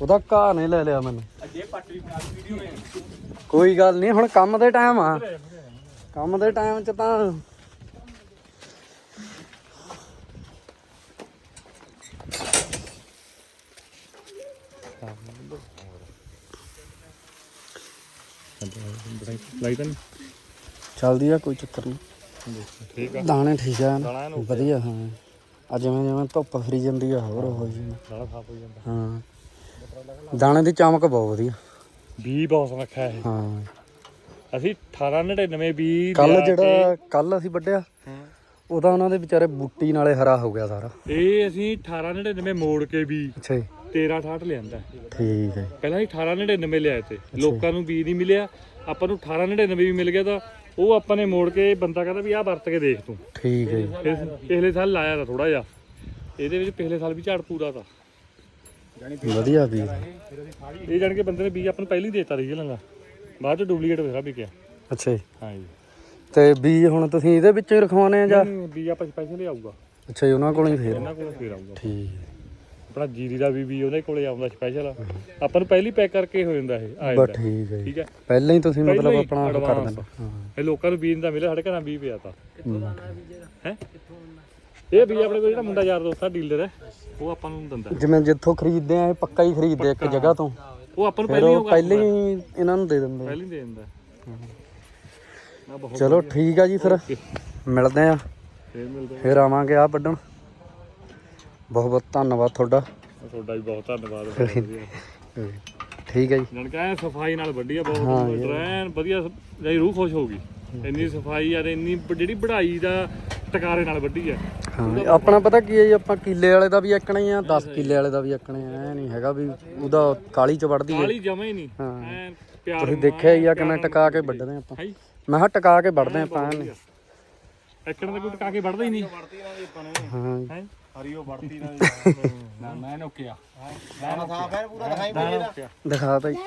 ਉਹਦਾ ਘਾਹ ਨੇ ਲੈ ਲਿਆ ਮੈਨੂੰ। ਅਜੇ ਪੱਟਰੀ ਬਣਾ ਦੀ ਵੀਡੀਓ ਨੇ ਕੋਈ ਗੱਲ ਨਹੀਂ ਹੁਣ ਕੰਮ ਦੇ ਟਾਈਮ ਆ। ਕੰਮ ਦੇ ਟਾਈਮ 'ਚ ਤਾਂ ਲਾਈ ਤਾਂ ਚੱਲਦੀ ਆ ਕੋਈ ਚੱਕਰ ਨਹੀਂ। ਠੀਕ ਆ। ਦਾਣੇ ਠੀਕ ਆ। ਦਾਣਾ ਵਧੀਆ ਹਾਂ। ਆ ਜਿਵੇਂ ਜਿਵੇਂ ਧੁੱਪ ਫਰੀ ਜਾਂਦੀ ਆ ਹੋਰ ਹੋ ਜੀ। ਸਾਫ਼ ਹੋ ਜਾਂਦਾ। ਹਾਂ। ਦਾਣੇ ਦੀ ਚਮਕ ਬਹੁਤ ਵਧੀਆ। ਵੀ ਬਹੁਤ ਰੱਖਿਆ ਹੈ ਹਾਂ। ਅਸੀਂ 1899 ਵੀ ਕੱਲ ਜਿਹੜਾ ਕੱਲ ਅਸੀਂ ਵੱਢਿਆ ਉਹਦਾ ਉਹਨਾਂ ਦੇ ਵਿਚਾਰੇ ਬੁੱਟੀ ਨਾਲੇ ਹਰਾ ਹੋ ਗਿਆ ਸਾਰਾ। ਇਹ ਅਸੀਂ 1899 ਮੋੜ ਕੇ ਵੀ ਅੱਛਾ ਜੀ। 1368 ਲਿਆਂਦਾ। ਠੀਕ ਹੈ। ਪਹਿਲਾਂ ਅਸੀਂ 1899 ਲਿਆਏ ਤੇ। ਲੋਕਾਂ ਨੂੰ ਬੀਜ ਨਹੀਂ ਮਿਲਿਆ। ਆਪਾਂ ਨੂੰ 1899 ਵੀ ਮਿਲ ਗਿਆ ਤਾਂ ਉਹ ਆਪਾਂ ਨੇ ਮੋੜ ਕੇ ਬੰਦਾ ਕਹਿੰਦਾ ਵੀ ਆਹ ਵਰਤ ਕੇ ਦੇਖ ਤੂੰ। ਠੀਕ ਹੈ ਜੀ। ਫਿਰ ਪਿਛਲੇ ਸਾਲ ਲਾਇਆ ਤਾਂ ਥੋੜਾ ਜਿਹਾ। ਇਹਦੇ ਵਿੱਚ ਪਿਛਲੇ ਸਾਲ ਵੀ ਝਾੜ ਪੂਰਾ ਤਾਂ। ਵਧੀਆ ਵੀ ਇਹ ਜਾਣ ਕੇ ਬੰਦੇ ਨੇ ਬੀਜ ਆਪਾਂ ਨੂੰ ਪਹਿਲਾਂ ਹੀ ਦੇਤਾ ਰਹੀ ਲੰਗਾ। ਬਾਅਦ ਚ ਡੁਪਲੀਕੇਟ ਬਥੇਰਾ ਵਿਕਿਆ। ਅੱਛਾ ਜੀ। ਹਾਂ ਜੀ। ਤੇ ਬੀਜ ਹੁਣ ਤੁਸੀਂ ਇਹਦੇ ਵਿੱਚੋਂ ਹੀ ਰਖਵਾਉਣੇ ਆ ਜਾਂ? ਨਹੀਂ, ਬੀਜ ਆਪਾਂ ਸਪੈਸ਼ਲ ਲਿਆਊਗਾ। ਅੱਛਾ ਜੀ ਉਹਨਾਂ ਕੋਲੋਂ ਹੀ ਫੇਰ। ਇਹਨਾਂ ਕੋਲ ਫੇਰ ਆਊਗਾ। ਠੀਕ। ਆਪਣਾ ਜੀਰੀ ਦਾ ਵੀ ਵੀ ਉਹਦੇ ਕੋਲੇ ਆਉਂਦਾ ਸਪੈਸ਼ਲ ਆਪਾਂ ਨੂੰ ਪਹਿਲੀ ਪੈਕ ਕਰਕੇ ਹੋ ਜਾਂਦਾ ਇਹ ਆ ਬਸ ਜਾਂਦਾ। ਠੀਕ ਹੈ ਜੀ। ਠੀਕ ਹੈ? ਪਹਿਲਾਂ ਹੀ ਤੁਸੀਂ ਮਤਲਬ ਪਹਿਲਾਂ ਹੀ ਆਪਣਾ ਉਹ ਕਰ advance। ਦਿੰਦੇ ਹਾਂ। ਇਹ ਲੋਕਾਂ ਨੂੰ ਬੀਜ ਦਾ ਮਿਲਿਆ ਸਾਡੇ ਘਰਾਂ ਵੀ ਪਿਆ ਤਾਂ। ਹੈ। ਇਹ ਵੀ ਆਪਣੇ ਕੋਲ ਜਿਹੜਾ ਮੁੰਡਾ ਯਾਰ ਦੋਸਤ ਆ ਡੀਲਰ ਹੈ ਉਹ ਆਪਾਂ ਨੂੰ ਦਿੰਦਾ। ਜਿਵੇਂ ਜਿੱਥੋਂ ਖਰੀਦਦੇ ਆ ਇਹ ਪੱਕਾ ਹੀ ਖਰੀਦਦੇ ਆ ਇੱਕ ਜਗ੍ਹਾ ਤੋਂ। ਉਹ ਆਪਾਂ ਨੂੰ ਫਿਰ ਪਹਿਲਾਂ ਹੀ ਉਹ ਪਹਿਲਾਂ ਹੀ ਇਹਨਾਂ ਨੂੰ ਦੇ ਦਿੰਦੇ ਆ। ਪਹਿਲਾਂ ਹੀ ਦੇ ਦਿੰਦਾ। ਨਾ ਬਹੁਤ ਚਲੋ ਠੀਕ ਆ ਜੀ ਫਿਰ। ਮਿਲਦੇ ਆ। ਫੇਰ ਮਿਲਦੇ ਫਿਰ ਆਵਾਂਗੇ ਆ ਵੱਢਣ। ਬਹੁਤ ਬਹੁਤ ਧੰਨਵਾਦ ਤੁਹਾਡਾ। ਤੁਹਾਡਾ ਵੀ ਬਹੁਤ ਧੰਨਵਾਦ। ਬਹੁਤ ਵਧੀਆ ਠੀਕ ਹੈ ਜੀ। ਜਣ ਕਹੇ ਸਫ਼ਾਈ ਨਾਲ ਵੱਡੀ ਆ ਹਾਂ ਬਹੁਤ ਯਾਰ। ਵਧੀਆ ਜਿਹੜੀ ਰੂਹ ਖੁਸ਼ ਹੋ। ਗਈ ਇੰਨੀ ਸਫ਼ਾਈ ਯਾਰ ਇੰਨੀ ਬ- ਜਿਹੜੀ ਵਢਾਈ ਦਾ ਟਕਾਰੇ ਨਾਲ ਵੱਡੀ ਆ। ਹਾਂ ਆਪਣਾ ਪਤਾ ਕੀ ਹੈ ਜੀ ਆਪਾਂ ਕਿੱਲੇ ਵਾਲੇ ਦਾ ਵੀ ਇੱਕਣਾ ਹੀ ਆ 10 ਕਿੱਲੇ ਵਾਲੇ ਦਾ ਵੀ ਇੱਕਣਾ ਹੀ ਆ। ਐ ਨਹੀਂ ਹੈਗਾ ਵੀ ਉਹਦਾ ਕਾਲੀ ਚ ਵੜਦੀ ਹੈ। ਕਾਲੀ ਜਮਾ ਨਹੀਂ। ਹਾਂ। ਐਨ ਪਿਆਰ ਤੁਸੀਂ ਦੇਖਿਆ ਹੀ ਆ ਕਿਵੇਂ ਟਕਾ ਕੇ ਵੱਢਦੇ ਆਪਾਂ। ਹਾਈ ਮੈਂ ਕਿਹਾ ਟਕਾ ਕੇ ਵੱਢਦੇ ਆਪਾਂ ਐਨ ਐਕਣ ਦਾ ਕੋਈ ਟਕਾ ਕੇ ਵੱਢਦਾ ਹੀ ਨਹੀਂ। ਆਪਾਂ ਹਾਂ? ਹੈ ਹਰੀਓ ਵੜਤੀ ਨਾ ਜੀ। ਨਾ ਮੈਂ ਨੋਕਿਆ। ਦਾਣਾ ਸਾਫ਼ ਹੈ ਪੂਰਾ ਦਿਖਾਈ ਪਈ ਇਹਦਾ ਦਿਖਾ ਤਾ ਜੀ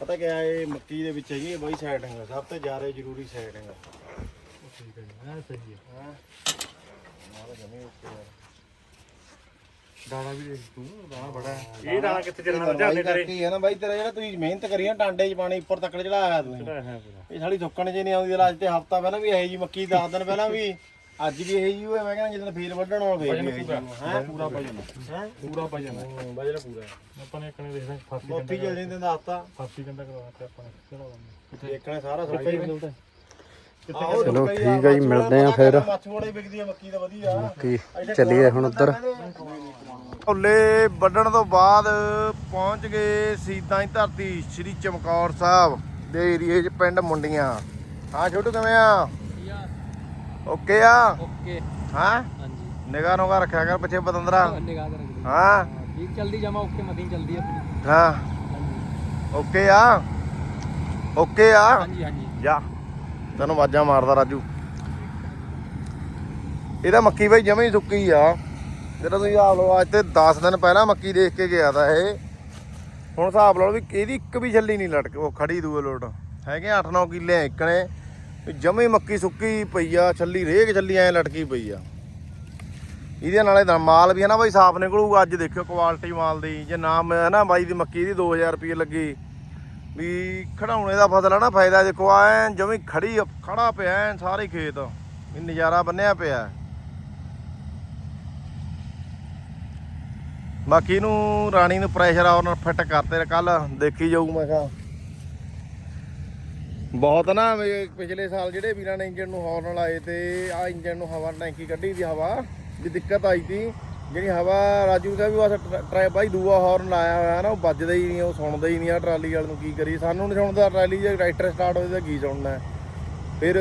ਪਤਾ ਕਿਆ ਹੈ, ਇਹ ਮੱਕੀ ਦੇ ਵਿੱਚ ਹੈਗੀ ਹੈ ਬਾਈ ਸੈਟਿੰਗ ਸਭ ਤੋਂ ਜ਼ਿਆਦਾ ਜ਼ਰੂਰੀ ਸੈਟਿੰਗ ਠੀਕ ਹੈ ਜੀ ਹਾਂ ਸਹੀ ਹੈ। ਦਾਣਾ ਵੀ ਦੇਖ ਤੂੰ ਦਾਣਾ ਬੜਾ ਹੈ। ਇਹ ਦਾਣਾ ਕਿੱਥੇ ਚੱਲਣਾ ਜਾਂਦੇ ਤੇਰੇ? ਕੀ ਹੈ ਨਾ ਬਾਈ ਤੇਰਾ ਜਿਹੜਾ ਤੁਸੀਂ ਮਿਹਨਤ ਕਰੀ ਨਾ ਟਾਂਡੇ 'ਚ ਪਾਣੀ ਉੱਪਰ ਤੱਕ ਚੜਾਇਆ ਤੁਸੀਂ। ਇਹ ਸਾਲੀ ਸੁੱਕਣ 'ਚ ਨਹੀਂ ਆਉਂਦੀ ਅੱਜ ਤੇ ਹਫਤਾ ਪਹਿਲਾਂ ਵੀ ਇਹੀ ਜੀ ਮੱਕੀ 10 ਦਿਨ ਪਹਿਲਾਂ ਵੀ। ਅੱਜ ਵੀ ਇਹੀ ਜੀ ਹੋਇਆ ਮੈਂ ਕਹਿੰਦਾ ਜਦੋਂ ਫੇਰ ਵੱਢਣ ਹੋਵੇ ਫੇਰ ਵੀ ਹੈ। ਪੂਰਾ ਭਜਨ ਹੈ? ਪੂਰਾ ਭਜਨ ਵਜਣਾ ਪੂਰਾ ਆਪਾਂ ਨੇ ਇੱਕਨੇ ਦੇਖਦੇ ਫਾਸੀ ਮੋਤੀ ਚੱਲ ਜਾਂਦੇ ਦੱਸਤਾ ਫਾਸੀ ਕੰਦਾ ਕਰਵਾ ਕੇ ਆਪਾਂ ਨੇ ਦੇਖਣਾ ਸਾਰਾ ਸੁੱਕਾ ਹੀ। ਚਲੋ ਠੀਕ ਹੈ ਜੀ ਮਿਲਦੇ ਆ ਫਿਰ। ਮੱਛੋੜੇ ਵਿਕਦੀ ਆ ਮੱਕੀ ਦਾ ਵਧੀਆ। ਕੀ ਚੱਲੀਏ ਹੁਣ ਉੱਧਰ। ਢੋਲੇ ਵੱਢਣ ਤੋਂ ਬਾਅਦ ਪਹੁੰਚ ਗਏ ਸੀਤਾਂ ਦੀ ਧਰਤੀ ਸ੍ਰੀ ਚਮਕੌਰ ਸਾਹਿਬ ਦੇ ਏਰੀਏ 'ਚ ਪਿੰਡ ਮੁੰਡੀਆਂ। ਹਾਂ ਛੋਟੂ ਕਿਵੇਂ ਆ? ਓਕੇ ਆ? ਓਕੇ। ਹਾਂ? ਹਾਂਜੀ। ਨਿਗਾਹ ਨੋਗਾ ਰੱਖਿਆ ਕਰ ਪਿੱਛੇ ਬਤੰਦਰਾ ਨਿਗਾਹ ਕਰ ਰੱਖਦੇ ਹਾਂ? ਠੀਕ ਚੱਲਦੀ ਜਮਾ ਓਕੇ ਮਸੀਂ ਚੱਲਦੀ ਆਪਣੀ। ਹਾਂ। ਓਕੇ ਆ? ਓਕੇ ਆ? ਹਾਂਜੀ ਹਾਂਜੀ। ਜਾ। ਤੈਨੂੰ ਆਵਾਜ਼ਾਂ ਮਾਰਦਾ ਰਾਜੂ। ਇਹਦਾ ਮੱਕੀ ਬਈ ਜਮੇ ਹੀ ਸੁੱਕੀ ਆ। ਜਿਹੜਾ ਤੁਸੀਂ ਆਪ ਲਓ ਅੱਜ ਤੇ 10 ਦਿਨ ਪਹਿਲਾਂ ਮੱਕੀ ਦੇਖ ਕੇ ਗਿਆ ਤਾਂ ਇਹ। ਹੁਣ ਹਿਸਾਬ ਲਾ ਲਓ ਵੀ ਇਹਦੀ ਇੱਕ ਵੀ ਛੱਲੀ ਨਹੀਂ ਲਟਕ ਉਹ ਖੜੀ ਦੂਏ ਲੋਟ। ਹੈਗੇ 8-9 ਕਿੱਲੇ ਇੱਕਣੇ ਵੀ ਜਮੇ ਹੀ ਮੱਕੀ ਸੁੱਕੀ ਪਈ ਆ, ਛੱਲੀ ਰੇਗ ਛੱਲੀ ਐ ਲਟਕੀ ਪਈ ਆ। ਇਹਦੇ ਨਾਲੇ ਤਾਂ ਮਾਲ ਵੀ ਹੈ ਨਾ ਬਾਈ, ਸਾਫ਼ ਨਿਕਲੂਗਾ। ਅੱਜ ਦੇਖਿਓ ਕੁਆਲਿਟੀ ਮਾਲ ਦੀ। ਜੇ ਨਾ ਹੈ ਨਾ ਬਾਈ ਦੀ ਮੱਕੀ ਦੀ 2000 ਰੁਪਏ ਲੱਗੀ। ਵੀ ਖੜਾਉਣੇ ਦਾ ਫਸਲ ਹੈ ਨਾ, ਫਾਇਦਾ ਦੇਖੋ, ਐ ਜਮੀ ਖੜੀ ਖੜਾ ਪਿਆ ਐਨ ਸਾਰੇ ਖੇਤ। ਵੀ ਨਜ਼ਾਰਾ ਬੰਨਿਆ ਪਿਆ। ਬਾਕੀ ਨੂੰ ਰਾਣੀ ਨੂੰ ਪ੍ਰੈਸ਼ਰ ਆਉਰ ਫਿੱਟ ਕਰਤੇ ਕੱਲ ਦੇਖੀ ਜਾਊ ਮੈਂ ਕਿਹਾ। ਬਹੁਤ ਨਾ ਪਿਛਲੇ ਸਾਲ ਜਿਹੜੇ ਵੀਰਾਂ ਨੇ ਇੰਜਨ ਨੂੰ ਹੌਰਨ ਲਾਏ ਤੇ ਆ ਇੰਜਨ ਨੂੰ ਹਵਾ ਟੈਂਕੀ ਕੱਢੀ ਦੀ ਹਵਾ, ਵੀ ਦਿੱਕਤ ਆਈ ਸੀ। ਜਿਹੜੀ ਹਵਾ ਰਾਜੂ ਦਾ ਵੀ ਬਸ ਟਰ- ਟਰੈ, ਬਾਈ ਦੂਆ ਹੌਰਨ ਲਾਇਆ ਹੋਇਆ ਨਾ, ਉਹ ਵੱਜਦਾ ਹੀ ਨਹੀਂ, ਉਹ ਸੁਣਦਾ ਹੀ ਨਹੀਂ ਆ ਟਰਾਲੀ ਵਾਲ ਨੂੰ ਕੀ ਕਰੀ ਸਾਨੂੰ ਨਹੀਂ ਸੁਣਦਾ ਟਰਾਲੀ, ਜੇ ਟਰੈਕਟਰ ਸਟਾਰਟ ਹੋਵੇ ਤਾਂ ਕੀ ਸੁਣਨਾ ਫਿਰ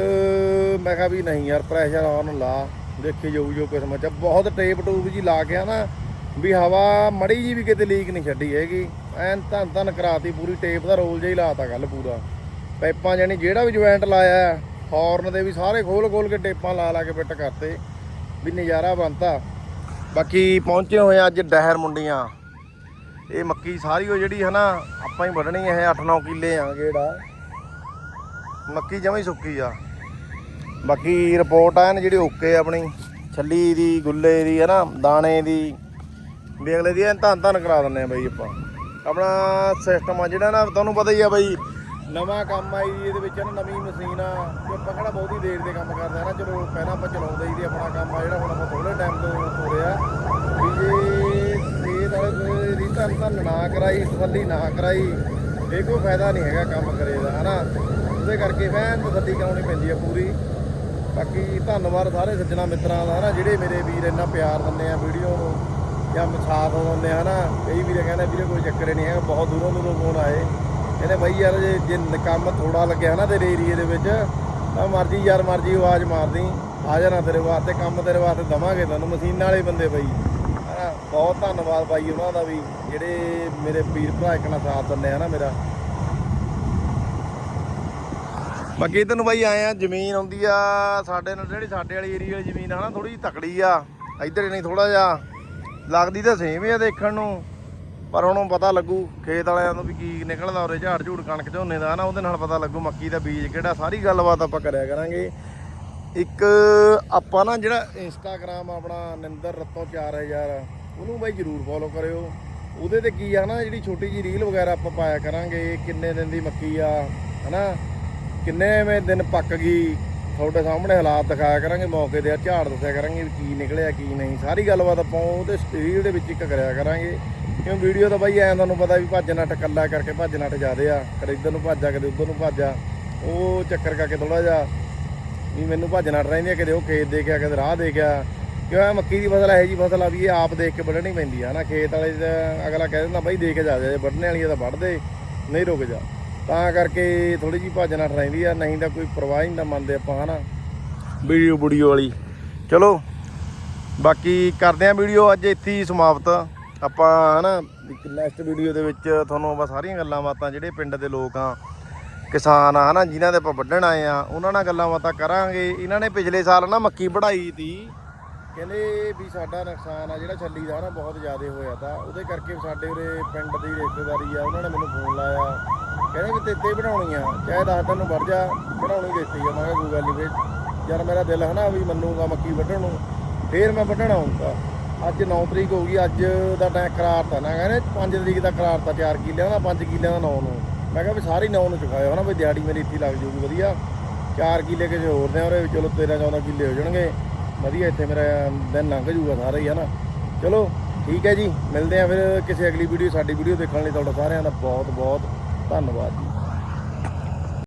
ਮੈਂ ਕਿਹਾ ਵੀ ਨਹੀਂ ਯਾਰ ਪ੍ਰੈਸ਼ਰ ਹੌਰਨ ਲਾ, ਦੇਖੀ ਜਾਊ ਜੋ ਕਿਸਮਤ ਚ ਬਹੁਤ ਟੇਪ ਟੂਪ ਜੀ ਲਾ ਕੇ ਆ ਨਾ, ਵੀ ਹਵਾ ਮੜੀ ਜੀ ਵੀ ਕਿਤੇ ਲੀਕ ਨਹੀਂ ਛੱਡੀ ਹੈਗੀ। ਐਨ ਧੰਨ ਧੰਨ ਕਰਾਤੀ ਪੂਰੀ ਟੇਪ ਦਾ ਰੋਲ ਜਿਹਾ ਹੀ ਲਾਤਾ ਕੱਲ ਪੂਰਾ। ਪਾਈਪਾਂ ਜਾਨੀ ਜਿਹੜਾ ਵੀ ਜੁਆਇੰਟ ਲਾਇਆ ਹੌਰਨ ਦੇ ਵੀ ਸਾਰੇ ਖੋਲ ਖੋਲ ਕੇ ਟੇਪਾਂ ਲਾ ਲਾ ਕੇ ਫਿੱਟ ਕਰਤੇ, ਵੀ ਨਜ਼ਾਰਾ ਬਣਤਾ। ਬਾਕੀ ਪਹੁੰਚੇ ਹੋਏ ਆ ਅੱਜ ਡਹਿਰ ਮੁੰਡੀਆਂ। ਇਹ ਮੱਕੀ ਸਾਰੀ ਉਹ ਜਿਹੜੀ ਹੈ ਨਾ, ਆਪਾਂ ਹੀ ਵੱਢਣੀ ਹੈ 8-9 ਕਿੱਲੇ ਆ ਗੇੜਾ। ਮੱਕੀ ਜਮਾਂ ਹੀ ਸੁੱਕੀ ਆ। ਬਾਕੀ ਰਿਪੋਰਟ ਆ ਜਿਹੜੀ ਓਕੇ ਆਪਣੀ, ਛੱਲੀ ਦੀ, ਗੁੱਲੇ ਦੀ, ਹੈ ਨਾ, ਦਾਣੇ ਦੀ। ਵੀ ਅਗਲੇ ਦੀ ਐਨ ਧੰਨ ਧੰਨ ਕਰਾ ਦਿੰਦੇ ਆ ਬਈ ਆਪਾਂ। ਆਪਣਾ ਸਿਸਟਮ ਆ ਜਿਹੜਾ ਨਾ, ਤੁਹਾਨੂੰ ਪਤਾ ਹੀ ਆ ਬਈ ਨਵਾਂ ਕੰਮ ਆਈ ਜੀ, ਇਹਦੇ ਵਿੱਚ ਨਾ ਨਵੀਂ ਮਸ਼ੀਨ ਆ, ਤੇ ਆਪਾਂ ਕਿਹੜਾ ਬਹੁਤੀ ਦੇਰ ਦੇ ਕੰਮ ਕਰਦੇ ਹੈ ਨਾ, ਚਲੋ ਪਹਿਲਾਂ ਆਪਾਂ ਚਲਾਉਂਦੇ ਹੀ ਤੇ ਆਪਣਾ ਕੰਮ ਆ, ਜਿਹੜਾ ਹੁਣ ਆਪਾਂ ਥੋੜੇ ਟਾਈਮ ਤੋਂ ਹੋ ਰਿਹਾ। ਵੀ ਜੇ ਇਹ ਨਾਲ ਦੀ ਧੰਨ ਧੰਨ ਨਾ ਕਰਾਈ, ਤਸੱਲੀ ਨਾ ਕਰਾਈ, ਇਹ ਕੋਈ ਫਾਇਦਾ ਨਹੀਂ ਹੈਗਾ ਕੰਮ ਕਰੇ ਦਾ, ਹਨਾ? ਉਹਦੇ ਕਰਕੇ ਵੈਨ ਤਸੱਲੀ ਕਰਾਉਣੀ ਪੈਂਦੀ ਆ ਪੂਰੀ। ਬਾਕੀ ਧੰਨਵਾਦ ਸਾਰੇ ਸੱਜਣਾ ਮਿੱਤਰਾਂ ਦਾ, ਹਨਾ? ਜਿਹੜੇ ਮੇਰੇ ਵੀਰ ਇੰਨਾ ਪਿਆਰ ਦਿੰਦੇ ਆ ਵੀਡੀਓ ਨੂੰ, ਜਾਂ ਸਾਥ ਦਿੰਦੇ ਆ, ਹਨਾ? ਕਈ ਵੀਰੇ ਕਹਿੰਦੇ ਵੀਰੇ ਕੋਈ ਚੱਕਰ ਹੀ ਨਹੀਂ ਹੈਗਾ, ਬਹੁਤ ਦੂਰੋਂ ਦੂਰੋਂ ਫੋਨ ਆਏ। ਕਹਿੰਦੇ ਬਾਈ ਯਾਰ ਜੇ ਜੇ ਕੰਮ ਥੋੜਾ ਲੱਗਿਆ ਨਾ ਤੇਰੇ ਏਰੀਏ ਦੇ ਵਿੱਚ, ਤਾਂ ਮਰਜ਼ੀ ਯਾਰ, ਮਰਜ਼ੀ ਆਵਾਜ਼ ਮਾਰਦੀ। ਆ ਜਾਣਾ ਤੇਰੇ ਵਾਸਤੇ, ਕੰਮ ਤੇਰੇ ਵਾਸਤੇ ਦਵਾਂਗੇ ਤੈਨੂੰ, ਮਸ਼ੀਨਾਂ ਵਾਲੇ ਬੰਦੇ ਬਾਈ। ਹਨਾ, ਬਹੁਤ ਧੰਨਵਾਦ ਬਾਈ ਉਹਨਾਂ ਦਾ ਵੀ, ਜਿਹੜੇ ਮੇਰੇ ਵੀਰ ਭਰਾ ਇੱਕ ਨਾਲ ਸਾਥ ਦਿੰਦੇ ਆ ਨਾ ਮੇਰਾ। ਬਾਕੀ ਤੈਨੂੰ ਬਾਈ ਆਏ ਆ, ਜ਼ਮੀਨ ਆਉਂਦੀ ਆ, ਸਾਡੇ ਨਾਲ ਜਿਹੜੀ ਸਾਡੇ ਵਾਲੀ ਏਰੀਆ ਵਾਲੀ ਜ਼ਮੀਨ ਆ ਨਾ ਥੋੜੀ ਜਿਹੀ ਤਕੜੀ ਆ। ਇੱਧਰ ਨਹੀਂ ਥੋੜਾ ਜਿਹਾ। ਲੱਗਦੀ ਤਾਂ ਸੇਮ ਹੀ ਆ ਦੇਖਣ ਨੂੰ। ਪਰ ਉਹਨੂੰ ਪਤਾ ਲੱਗੂ ਖੇਤ ਵਾਲਿਆਂ ਨੂੰ ਵੀ ਕੀ ਨਿਕਲਦਾ ਉਰੇ ਝਾੜ ਝੂੜ ਕਣਕ ਝੋਨੇ ਦਾ ਨਾ ਉਹਦੇ ਨਾਲ ਪਤਾ ਲੱਗੂ ਮੱਕੀ ਦਾ ਬੀਜ ਕਿਹੜਾ, ਸਾਰੀ ਗੱਲਬਾਤ ਆਪਾਂ ਕਰਿਆ ਕਰਾਂਗੇ। ਇੱਕ ਆਪਾਂ ਨਾ ਜਿਹੜਾ ਇੰਸਟਾਗ੍ਰam ਆਪਣਾ ਨਿੰਦਰ ਰਤੋ 4000 ਉਹਨੂੰ ਬਾਈ ਜਰੂਰ ਫੋਲੋ ਕਰਿਓ। ਉਹਦੇ ਤੇ ਕੀ ਆ ਨਾ, ਜਿਹੜੀ ਛੋਟੀ ਜੀ ਰੀਲ ਵਗੈਰਾ ਆਪਾਂ ਪਾਇਆ ਕਰਾਂਗੇ, ਕਿੰਨੇ ਦਿਨ ਦੀ ਮੱਕੀ ਆ, ਹਨਾ ਕਿੰਨੇਵੇਂ ਦਿਨ ਪੱਕ ਗਈ, ਤੁਹਾਡੇ ਸਾਹਮਣੇ ਹਾਲਾਤ ਦਿਖਾਇਆ ਕਰਾਂਗੇ, ਮੌਕੇ ਤੇ ਝਾੜ ਦੱਸਿਆ ਕਰਾਂਗੇ ਵੀ ਕੀ ਨਿਕਲਿਆ, ਕੀ ਨਹੀਂ, ਸਾਰੀ ਗੱਲਬਾਤ ਆਪਾਂ ਉਹਦੇ ਸਟਰੀਲ ਦੇ ਵਿੱਚ ਇੱਕ ਕਰਿਆ ਕਰਾਂਗੇ। ਕਿਉਂ ਵੀਡੀਓ ਤਾਂ ਬਾਈ ਐਂ ਤੁਹਾਨੂੰ ਪਤਾ ਵੀ ਭੱਜ ਨੱਟ ਕੱਲਾ ਕਰਕੇ ਭੱਜ ਨੱਟ ਜ਼ਿਆਦੇ ਆ। ਕਦੇ ਇੱਧਰ ਨੂੰ ਭੱਜਾ ਕਦੇ ਉੱਧਰ ਨੂੰ ਭੱਜਾ ਉਹ ਚੱਕਰ ਕਰਕੇ ਥੋੜਾ ਜਿਹਾ ਵੀ ਮੈਨੂੰ ਭੱਜ ਨੱਟ ਰਹਿੰਦੀ ਆ, ਕਦੇ ਉਹ ਖੇਤ ਦੇ ਗਿਆ ਕਦੇ ਰਾਹ ਦੇ ਗਿਆ ਕਿਉਂ ਇਹ ਮੱਕੀ ਦੀ ਫਸਲ ਇਹੋ ਜੀ ਫਸਲ ਆ ਵੀ ਇਹ ਆਪ ਦੇਖ ਕੇ ਵੱਢਣੀ ਪੈਂਦੀ ਆ ਨਾ ਖੇਤ ਵਾਲੇ ਦਾ ਅਗਲਾ ਕਹਿ ਦਿੰਦਾ, ਬਾਈ ਦੇ ਕੇ ਜਾ, ਜੇ ਵੱਢਣੇ ਵਾਲੀ ਆ ਤਾਂ ਵੱਢ ਦੇ, ਨਹੀਂ ਰੁਕ ਜਾ। ਤਾਂ ਕਰਕੇ ਥੋੜੀ ਜੀ ਭੱਜਣਾ ਰਹਿੰਦੀ ਆ, ਨਹੀਂ ਤਾਂ ਕੋਈ ਪਰਵਾਹ ਹੀ ਨਹੀਂ ਮੰਨਦੇ ਆਪਾਂ, ਹਨਾ? ਵੀਡੀਓ ਵੀਡੀਓ ਵਾਲੀ। ਚਲੋ, ਬਾਕੀ ਕਰਦੇ ਆ ਵੀਡੀਓ ਅੱਜ ਇੱਥੇ ਹੀ ਸਮਾਪਤ। ਆਪਾਂ ਹਨਾ ਨੈਕਸਟ ਵੀਡੀਓ ਦੇ ਵਿੱਚ ਤੁਹਾਨੂੰ ਆਪਾਂ ਸਾਰੀਆਂ ਗੱਲਾਂ ਬਾਤਾਂ, ਜਿਹੜੇ ਪਿੰਡ ਦੇ ਲੋਕ ਆ, ਕਿਸਾਨ ਆ ਹਨਾ, ਜਿਨ੍ਹਾਂ ਦੇ ਆਪਾਂ ਵੱਢਣ ਆਏ ਆ, ਉਹਨਾਂ ਨਾਲ ਗੱਲਾਂ ਬਾਤਾਂ ਕਰਾਂਗੇ। ਇਹਨਾਂ ਨੇ ਪਿਛਲੇ ਸਾਲ ਨਾ ਮੱਕੀ ਵਢਾਈ ਤੀ। ਕਹਿੰਦੇ ਵੀ ਸਾਡਾ ਨੁਕਸਾਨ ਆ, ਜਿਹੜਾ ਛੱਲੀ ਦਾ ਨਾ ਬਹੁਤ ਜ਼ਿਆਦਾ ਹੋਇਆ ਤਾਂ, ਉਹਦੇ ਕਰਕੇ ਸਾਡੇ ਉਰੇ ਪਿੰਡ ਦੀ ਰਿਸ਼ਤੇਦਾਰੀ ਆ, ਉਹਨਾਂ ਨੇ ਮੈਨੂੰ ਫੋਨ ਲਾਇਆ। ਕਹਿੰਦੇ ਵੀ ਤੇਤੇ ਬਣਾਉਣੀ ਆ, ਚਾਹੇ ਦਸ ਦਿਨ ਨੂੰ ਵੜ ਜਾ, ਬਣਾਉਣੀ ਦਿੱਤੀ ਆ। ਮੈਂ ਕਿਹਾ ਕੋਈ ਗੱਲ ਨਹੀਂ ਫਿਰ, ਯਾਰ ਮੇਰਾ ਦਿਲ ਹਨਾ ਵੀ ਮੰਨੂਗਾ ਮੱਕੀ ਵੱਢਣ ਨੂੰ, ਫੇਰ ਮੈਂ ਵੱਢਣਾ ਆਉਂਗਾ ਅੱਜ 9 ਤਰੀਕ ਹੋ ਗਈ, ਅੱਜ ਦਾ ਟਾਈਮ ਕਰਾਰ ਤਾਂ ਨਾ ਕਹਿੰਦੇ 5 ਤਰੀਕ ਦਾ ਕਰਾਰ ਤਾਂ 4 ਕਿੱਲਿਆਂ ਦਾ 5 ਕਿੱਲਿਆਂ ਦਾ 9 ਨੂੰ। ਮੈਂ ਕਿਹਾ ਵੀ ਸਾਰੇ 9 ਨੂੰ ਚੁਕਾਇਓ ਹਨਾ, ਵੀ ਦਿਹਾੜੀ ਮੇਰੀ ਇੱਥੇ ਲੱਗ ਜਾਊਗੀ, ਵਧੀਆ। 4 ਕਿੱਲੇ ਕਿਸੇ ਹੋਰ ਦੇ ਔਰ ਚਲੋ 13 14 ਕਿੱਲੇ ਹੋ ਜਾਣਗੇ। ਵਧੀਆ, ਇੱਥੇ ਮੇਰਾ ਦਿਨ ਲੰਘ ਜੂਗਾ ਸਾਰਾ ਹੀ, ਹਨਾ। ਚਲੋ, ਠੀਕ ਹੈ ਜੀ, ਮਿਲਦੇ ਆ ਫਿਰ ਕਿਸੇ ਅਗਲੀ ਵੀਡੀਓ ਸਾਡੀ ਵੀਡੀਓ ਦੇਖਣ ਲਈ। ਤੁਹਾਡਾ ਸਾਰਿਆਂ ਦਾ ਬਹੁਤ ਬਹੁਤ ਧੰਨਵਾਦ ਜੀ।